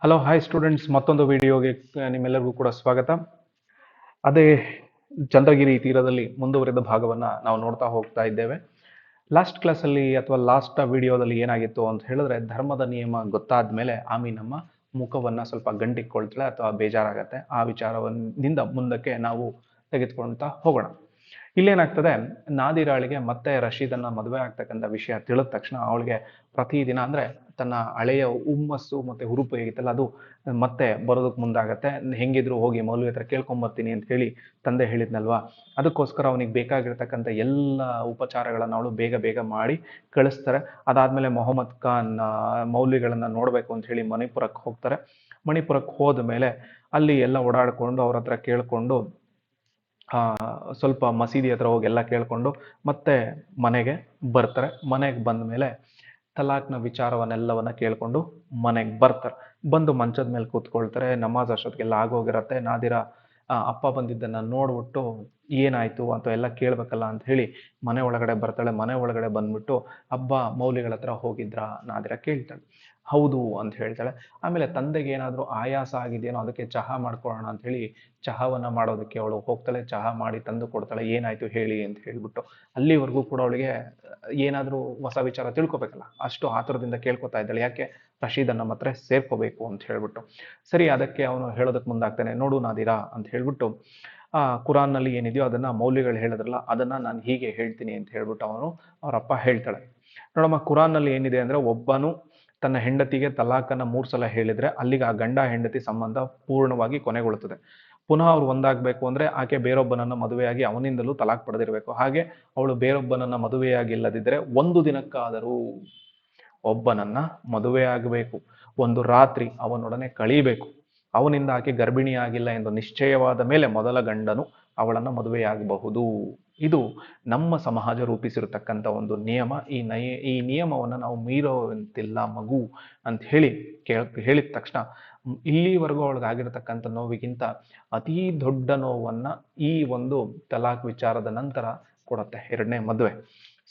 Hello hi students ಮತ್ತೊಂದು ವಿಡಿಯೋಗೆ ನಿಮ್ಮೆಲ್ಲರಿಗೂ ಕೂಡ ಸ್ವಾಗತ. ಅದೇ ಚಂದ್ರಗಿರಿ ತೀರದಲ್ಲಿ ಮುಂದುವರೆದ ಭಾಗವನ್ನು ನಾವು ನೋಡ್ತಾ ಹೋಗ್ತಾ ಇದ್ದೇವೆ. ಲಾಸ್ಟ್ ಕ್ಲಾಸಲ್ಲಿ ಅಥವಾ ಲಾಸ್ಟ್ ವಿಡಿಯೋದಲ್ಲಿ ಏನಾಗಿತ್ತು ಅಂತ ಹೇಳಿದ್ರೆ, ಧರ್ಮದ ನಿಯಮ ಗೊತ್ತಾದ ಮೇಲೆ ಆಮಿ ನಮ್ಮ ಮುಖವನ್ನು ಸ್ವಲ್ಪ ಗಂಟಿಕ್ಕೊಳ್ತಾಳೆ ಅಥವಾ ಬೇಜಾರಾಗತ್ತೆ. ಆ ವಿಚಾರವನ್ನಿಂದ ಮುಂದಕ್ಕೆ ನಾವು ತೆಗೆದುಕೊಳ್ತಾ ಹೋಗೋಣ. ಇಲ್ಲೇನಾಗ್ತದೆ? ನಾದಿರಾಳಿಗೆ ಮತ್ತೆ ರಶೀದನ್ನ ಮದುವೆ ಆಗ್ತಕ್ಕಂಥ ವಿಷಯ ತಿಳಿದ ತಕ್ಷಣ ಅವಳಿಗೆ ಪ್ರತಿದಿನ ಅಂದ್ರೆ ತನ್ನ ಹಳೆಯ ಹುಮ್ಮಸ್ಸು ಮತ್ತೆ ಹುರುಪು ಹೇಗಿತ್ತಲ್ಲ, ಅದು ಮತ್ತೆ ಬರೋದಕ್ಕೆ ಮುಂದಾಗತ್ತೆ. ಹೆಂಗಿದ್ರು ಹೋಗಿ ಮೌಲ್ಯ ಹತ್ರ ಕೇಳ್ಕೊಂಬರ್ತೀನಿ ಅಂತ ಹೇಳಿ ತಂದೆ ಹೇಳಿದ್ನಲ್ವಾ? ಅದಕ್ಕೋಸ್ಕರ ಅವನಿಗೆ ಬೇಕಾಗಿರ್ತಕ್ಕಂಥ ಎಲ್ಲ ಉಪಚಾರಗಳನ್ನ ಅವಳು ಬೇಗ ಬೇಗ ಮಾಡಿ ಕಳಿಸ್ತಾರೆ. ಅದಾದ್ಮೇಲೆ ಮೊಹಮ್ಮದ್ ಖಾನ್ ಮೌಲ್ಯಗಳನ್ನ ನೋಡ್ಬೇಕು ಅಂತ ಹೇಳಿ ಮಣಿಪುರಕ್ಕೆ ಹೋಗ್ತಾರೆ. ಮಣಿಪುರಕ್ಕೆ ಹೋದ ಮೇಲೆ ಅಲ್ಲಿ ಎಲ್ಲ ಓಡಾಡಿಕೊಂಡು ಅವ್ರ ಹತ್ರ ಕೇಳ್ಕೊಂಡು ಸ್ವಲ್ಪ ಮಸೀದಿ ಹತ್ರ ಹೋಗಿ ಎಲ್ಲ ಕೇಳ್ಕೊಂಡು ಮತ್ತೆ ಮನೆಗೆ ಬರ್ತಾರೆ. ಮನೆಗೆ ಬಂದ ಮೇಲೆ ತಲಾಖ್ನ ವಿಚಾರವನ್ನೆಲ್ಲವನ್ನ ಕೇಳ್ಕೊಂಡು ಮನೆಗೆ ಬರ್ತಾರೆ. ಬಂದು ಮಂಚದ ಮೇಲೆ ಕೂತ್ಕೊಳ್ತಾರೆ. ನಮಾಜ್ ಅಷ್ಟೊತ್ತಿಗೆಲ್ಲ ಆಗೋಗಿರತ್ತೆ. ನಾದಿರ ಅಪ್ಪ ಬಂದಿದ್ದನ್ನ ನೋಡ್ಬಿಟ್ಟು ಏನಾಯ್ತು ಅಂತ ಎಲ್ಲ ಕೇಳಬೇಕಲ್ಲ ಅಂತ ಹೇಳಿ ಮನೆ ಒಳಗಡೆ ಬರ್ತಾಳೆ. ಮನೆ ಒಳಗಡೆ ಬಂದ್ಬಿಟ್ಟು ಹಬ್ಬ ಮೌಲಿಗಳ ಹತ್ರ ಹೋಗಿದ್ರಾ ನಾದಿರ ಕೇಳ್ತಾಳೆ. ಹೌದು ಅಂತ ಹೇಳ್ತಾಳೆ. ಆಮೇಲೆ ತಂದೆಗೆ ಏನಾದರೂ ಆಯಾಸ ಆಗಿದೆಯೇನೋ ಅದಕ್ಕೆ ಚಹಾ ಮಾಡ್ಕೊಳ್ಳೋಣ ಅಂತ ಹೇಳಿ ಚಹಾವನ್ನ ಮಾಡೋದಕ್ಕೆ ಅವಳು ಹೋಗ್ತಾಳೆ. ಚಹಾ ಮಾಡಿ ತಂದು ಕೊಡ್ತಾಳೆ. ಏನಾಯ್ತು ಹೇಳಿ ಅಂತ ಹೇಳ್ಬಿಟ್ಟು ಅಲ್ಲಿವರೆಗೂ ಕೂಡ ಅವಳಿಗೆ ಏನಾದರೂ ಹೊಸ ವಿಚಾರ ತಿಳ್ಕೊಬೇಕಲ್ಲ. ಅಷ್ಟು ಆತುರದಿಂದ ಕೇಳ್ಕೊತಾ ಇದ್ದಾಳೆ. ಯಾಕೆ? ರಶೀದನ್ನು ನಮ್ಮ ಹತ್ರ ಸೇರ್ಕೋಬೇಕು ಅಂತ ಹೇಳ್ಬಿಟ್ಟು. ಸರಿ, ಅದಕ್ಕೆ ಅವನು ಹೇಳೋದಕ್ಕೆ ಮುಂದಾಗ್ತಾನೆ. ನೋಡು ನಾದಿರಾ ಅಂತ ಹೇಳ್ಬಿಟ್ಟು, ಆ, ಕುರಾನ್ನಲ್ಲಿ ಏನಿದೆಯೋ ಅದನ್ನ ಮೌಲ್ಯಗಳು ಹೇಳಿದ್ರಲ್ಲ, ಅದನ್ನ ನಾನು ಹೀಗೆ ಹೇಳ್ತೀನಿ ಅಂತ ಹೇಳ್ಬಿಟ್ಟು ಅವನು ಅವರಪ್ಪ ಹೇಳ್ತಾಳೆ. ನೋಡಮ್ಮ, ಕುರಾನ್ನಲ್ಲಿ ಏನಿದೆ ಅಂದ್ರೆ ಒಬ್ಬನು ತನ್ನ ಹೆಂಡತಿಗೆ ತಲಾಖನ್ನು ಮೂರು ಸಲ ಹೇಳಿದರೆ ಅಲ್ಲಿಗೆ ಆ ಗಂಡ ಹೆಂಡತಿ ಸಂಬಂಧ ಪೂರ್ಣವಾಗಿ ಕೊನೆಗೊಳ್ಳುತ್ತದೆ. ಪುನಃ ಅವ್ರು ಒಂದಾಗಬೇಕು ಅಂದರೆ ಆಕೆ ಬೇರೊಬ್ಬನನ್ನು ಮದುವೆಯಾಗಿ ಅವನಿಂದಲೂ ತಲಾಕ್ ಪಡೆದಿರಬೇಕು. ಹಾಗೆ ಅವಳು ಬೇರೊಬ್ಬನನ್ನು ಮದುವೆಯಾಗಿಲ್ಲದಿದ್ದರೆ ಒಂದು ದಿನಕ್ಕಾದರೂ ಒಬ್ಬನನ್ನ ಮದುವೆಯಾಗಬೇಕು. ಒಂದು ರಾತ್ರಿ ಅವನೊಡನೆ ಕಳೀಬೇಕು. ಅವನಿಂದ ಆಕೆ ಗರ್ಭಿಣಿಯಾಗಿಲ್ಲ ಎಂದು ನಿಶ್ಚಯವಾದ ಮೇಲೆ ಮೊದಲ ಗಂಡನು ಅವಳನ್ನ ಮದುವೆಯಾಗಬಹುದು. ಇದು ನಮ್ಮ ಸಮಾಜ ರೂಪಿಸಿರತಕ್ಕಂಥ ಒಂದು ನಿಯಮ. ಈ ನಯ, ಈ ನಿಯಮವನ್ನು ನಾವು ಮೀರೋವಂತಿಲ್ಲ ಮಗು ಅಂತ ಹೇಳಿ ಕೇಳ, ಹೇಳಿದ ತಕ್ಷಣ ಇಲ್ಲಿವರೆಗೂ ಅವಳಿಗಾಗಿರ್ತಕ್ಕಂಥ ನೋವಿಗಿಂತ ಅತೀ ದೊಡ್ಡ ನೋವನ್ನು ಈ ಒಂದು ತಲಾಕ್ ವಿಚಾರದ ನಂತರ ಕೊಡುತ್ತೆ ಎರಡನೇ ಮದುವೆ.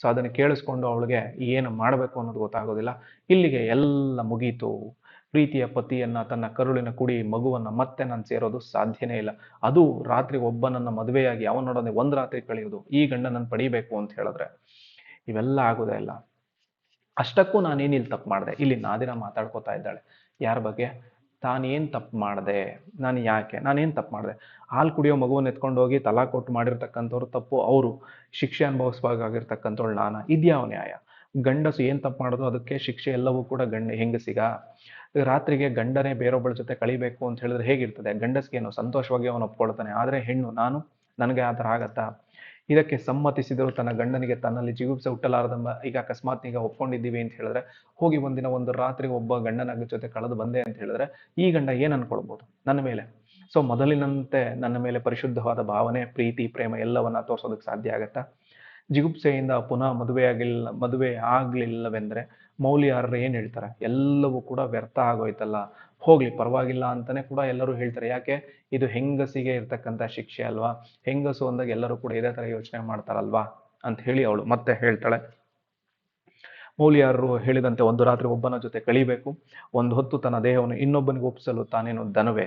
ಸೊ, ಅದನ್ನು ಕೇಳಿಸ್ಕೊಂಡು ಅವಳಿಗೆ ಏನು ಮಾಡಬೇಕು ಅನ್ನೋದು ಗೊತ್ತಾಗೋದಿಲ್ಲ. ಇಲ್ಲಿಗೆ ಎಲ್ಲ ಮುಗೀತು. ಪ್ರೀತಿಯ ಪತಿಯನ್ನ, ತನ್ನ ಕರುಳಿನ ಕುಡಿ, ಮಗುವನ್ನ ಮತ್ತೆ ನಾನು ಸೇರೋದು ಸಾಧ್ಯನೇ ಇಲ್ಲ. ಅದು ರಾತ್ರಿ ಒಬ್ಬನನ್ನ ಮದುವೆಯಾಗಿ ಅವನೊಡನೆ ಒಂದ್ ರಾತ್ರಿ ಕಳೆಯೋದು. ಈ ಗಂಡ ನನ್ನ ಪಡಿಬೇಕು ಅಂತ ಹೇಳಿದ್ರೆ ಇವೆಲ್ಲ ಆಗೋದೇ ಇಲ್ಲ. ಅಷ್ಟಕ್ಕೂ ನಾನೇನು ಇಲ್ಲಿ ತಪ್ಪು ಮಾಡಿದೆ? ಇಲ್ಲಿ ನಾದಿನ ಮಾತಾಡ್ಕೋತಾ ಇದ್ದಾಳೆ. ಯಾರ ಬಗ್ಗೆ? ತಾನೇನ್ ತಪ್ಪು ಮಾಡಿದೆ? ನಾನು ಯಾಕೆ? ನಾನೇನು ತಪ್ಪು ಮಾಡಿದೆ? ಹಾಲು ಕುಡಿಯೋ ಮಗುವನ್ನ ಎತ್ಕೊಂಡು ಹೋಗಿ ತಲಾ ಕೊಟ್ಟು ಮಾಡಿರ್ತಕ್ಕಂಥವ್ರು ತಪ್ಪು. ಅವರು ಶಿಕ್ಷೆ ಅನುಭವಿಸುವಾಗಿರ್ತಕ್ಕಂಥವ್ಳು ನಾನ. ಇದ್ಯಾವ ನ್ಯಾಯ? ಗಂಡಸು ಏನು ತಪ್ಪು ಮಾಡೋದು ಅದಕ್ಕೆ ಶಿಕ್ಷೆ ಎಲ್ಲವೂ ಕೂಡ ಗಂಡ ಹೆಂಗಸಿಗ? ರಾತ್ರಿಗೆ ಗಂಡನೇ ಬೇರೊಬ್ಬಳ ಜೊತೆ ಕಳಿಬೇಕು ಅಂತ ಹೇಳಿದ್ರೆ ಹೇಗಿರ್ತದೆ? ಗಂಡಸ್ಗೇನು ಸಂತೋಷವಾಗಿ ಅವನು ಒಪ್ಕೊಳ್ತಾನೆ. ಆದರೆ ಹೆಣ್ಣು, ನಾನು, ನನಗೆ ಆ ಥರ ಆಗತ್ತಾ? ಇದಕ್ಕೆ ಸಮ್ಮತಿಸಿದರೂ ತನ್ನ ಗಂಡನಿಗೆ ತನ್ನಲ್ಲಿ ಜಿಗುಪ್ಸೆ ಹುಟ್ಟಲಾರದೆಂಬ ಈಗ ಅಕಸ್ಮಾತ್ ಈಗ ಒಪ್ಕೊಂಡಿದ್ದೀವಿ ಅಂತ ಹೇಳಿದ್ರೆ, ಹೋಗಿ ಒಂದಿನ ಒಂದು ರಾತ್ರಿ ಒಬ್ಬ ಗಂಡನ ಜೊತೆ ಕಳೆದು ಬಂದೆ ಅಂತ ಹೇಳಿದ್ರೆ, ಈ ಗಂಡ ಏನ್ ಅನ್ಕೊಳ್ಬೋದು? ನನ್ನ ಮೇಲೆ. ಸೊ ಮೊದಲಿನಂತೆ ನನ್ನ ಮೇಲೆ ಪರಿಶುದ್ಧವಾದ ಭಾವನೆ, ಪ್ರೀತಿ, ಪ್ರೇಮ ಎಲ್ಲವನ್ನ ತೋರ್ಸೋದಕ್ಕೆ ಸಾಧ್ಯ ಆಗತ್ತಾ? ಜಿಗುಪ್ಸೆಯಿಂದ ಪುನಃ ಮದುವೆಯಾಗಿಲ್ಲ, ಮದುವೆ ಆಗ್ಲಿಲ್ಲವೆಂದ್ರೆ ಮೌಲ್ಯಾರರು ಏನು ಹೇಳ್ತಾರೆ? ಎಲ್ಲವೂ ಕೂಡ ವ್ಯರ್ಥ ಆಗೋಯ್ತಲ್ಲ. ಹೋಗಲಿ, ಪರವಾಗಿಲ್ಲ ಅಂತಲೇ ಕೂಡ ಎಲ್ಲರೂ ಹೇಳ್ತಾರೆ. ಯಾಕೆ? ಇದು ಹೆಂಗಸಿಗೆ ಇರ್ತಕ್ಕಂಥ ಶಿಕ್ಷೆ ಅಲ್ವಾ? ಹೆಂಗಸು ಅಂದಾಗ ಎಲ್ಲರೂ ಕೂಡ ಇದೇ ಥರ ಯೋಚನೆ ಮಾಡ್ತಾರಲ್ವಾ? ಅಂತ ಹೇಳಿ ಅವಳು ಮತ್ತೆ ಹೇಳ್ತಾಳೆ. ಮೌಲ್ಯಾರರು ಹೇಳಿದಂತೆ ಒಂದು ರಾತ್ರಿ ಒಬ್ಬನ ಜೊತೆ ಕಳಿಬೇಕು. ಒಂದು ಹೊತ್ತು ತನ್ನ ದೇಹವನ್ನು ಇನ್ನೊಬ್ಬನಿಗೆ ಒಪ್ಪಿಸಲು ತಾನೇನು ದನವೇ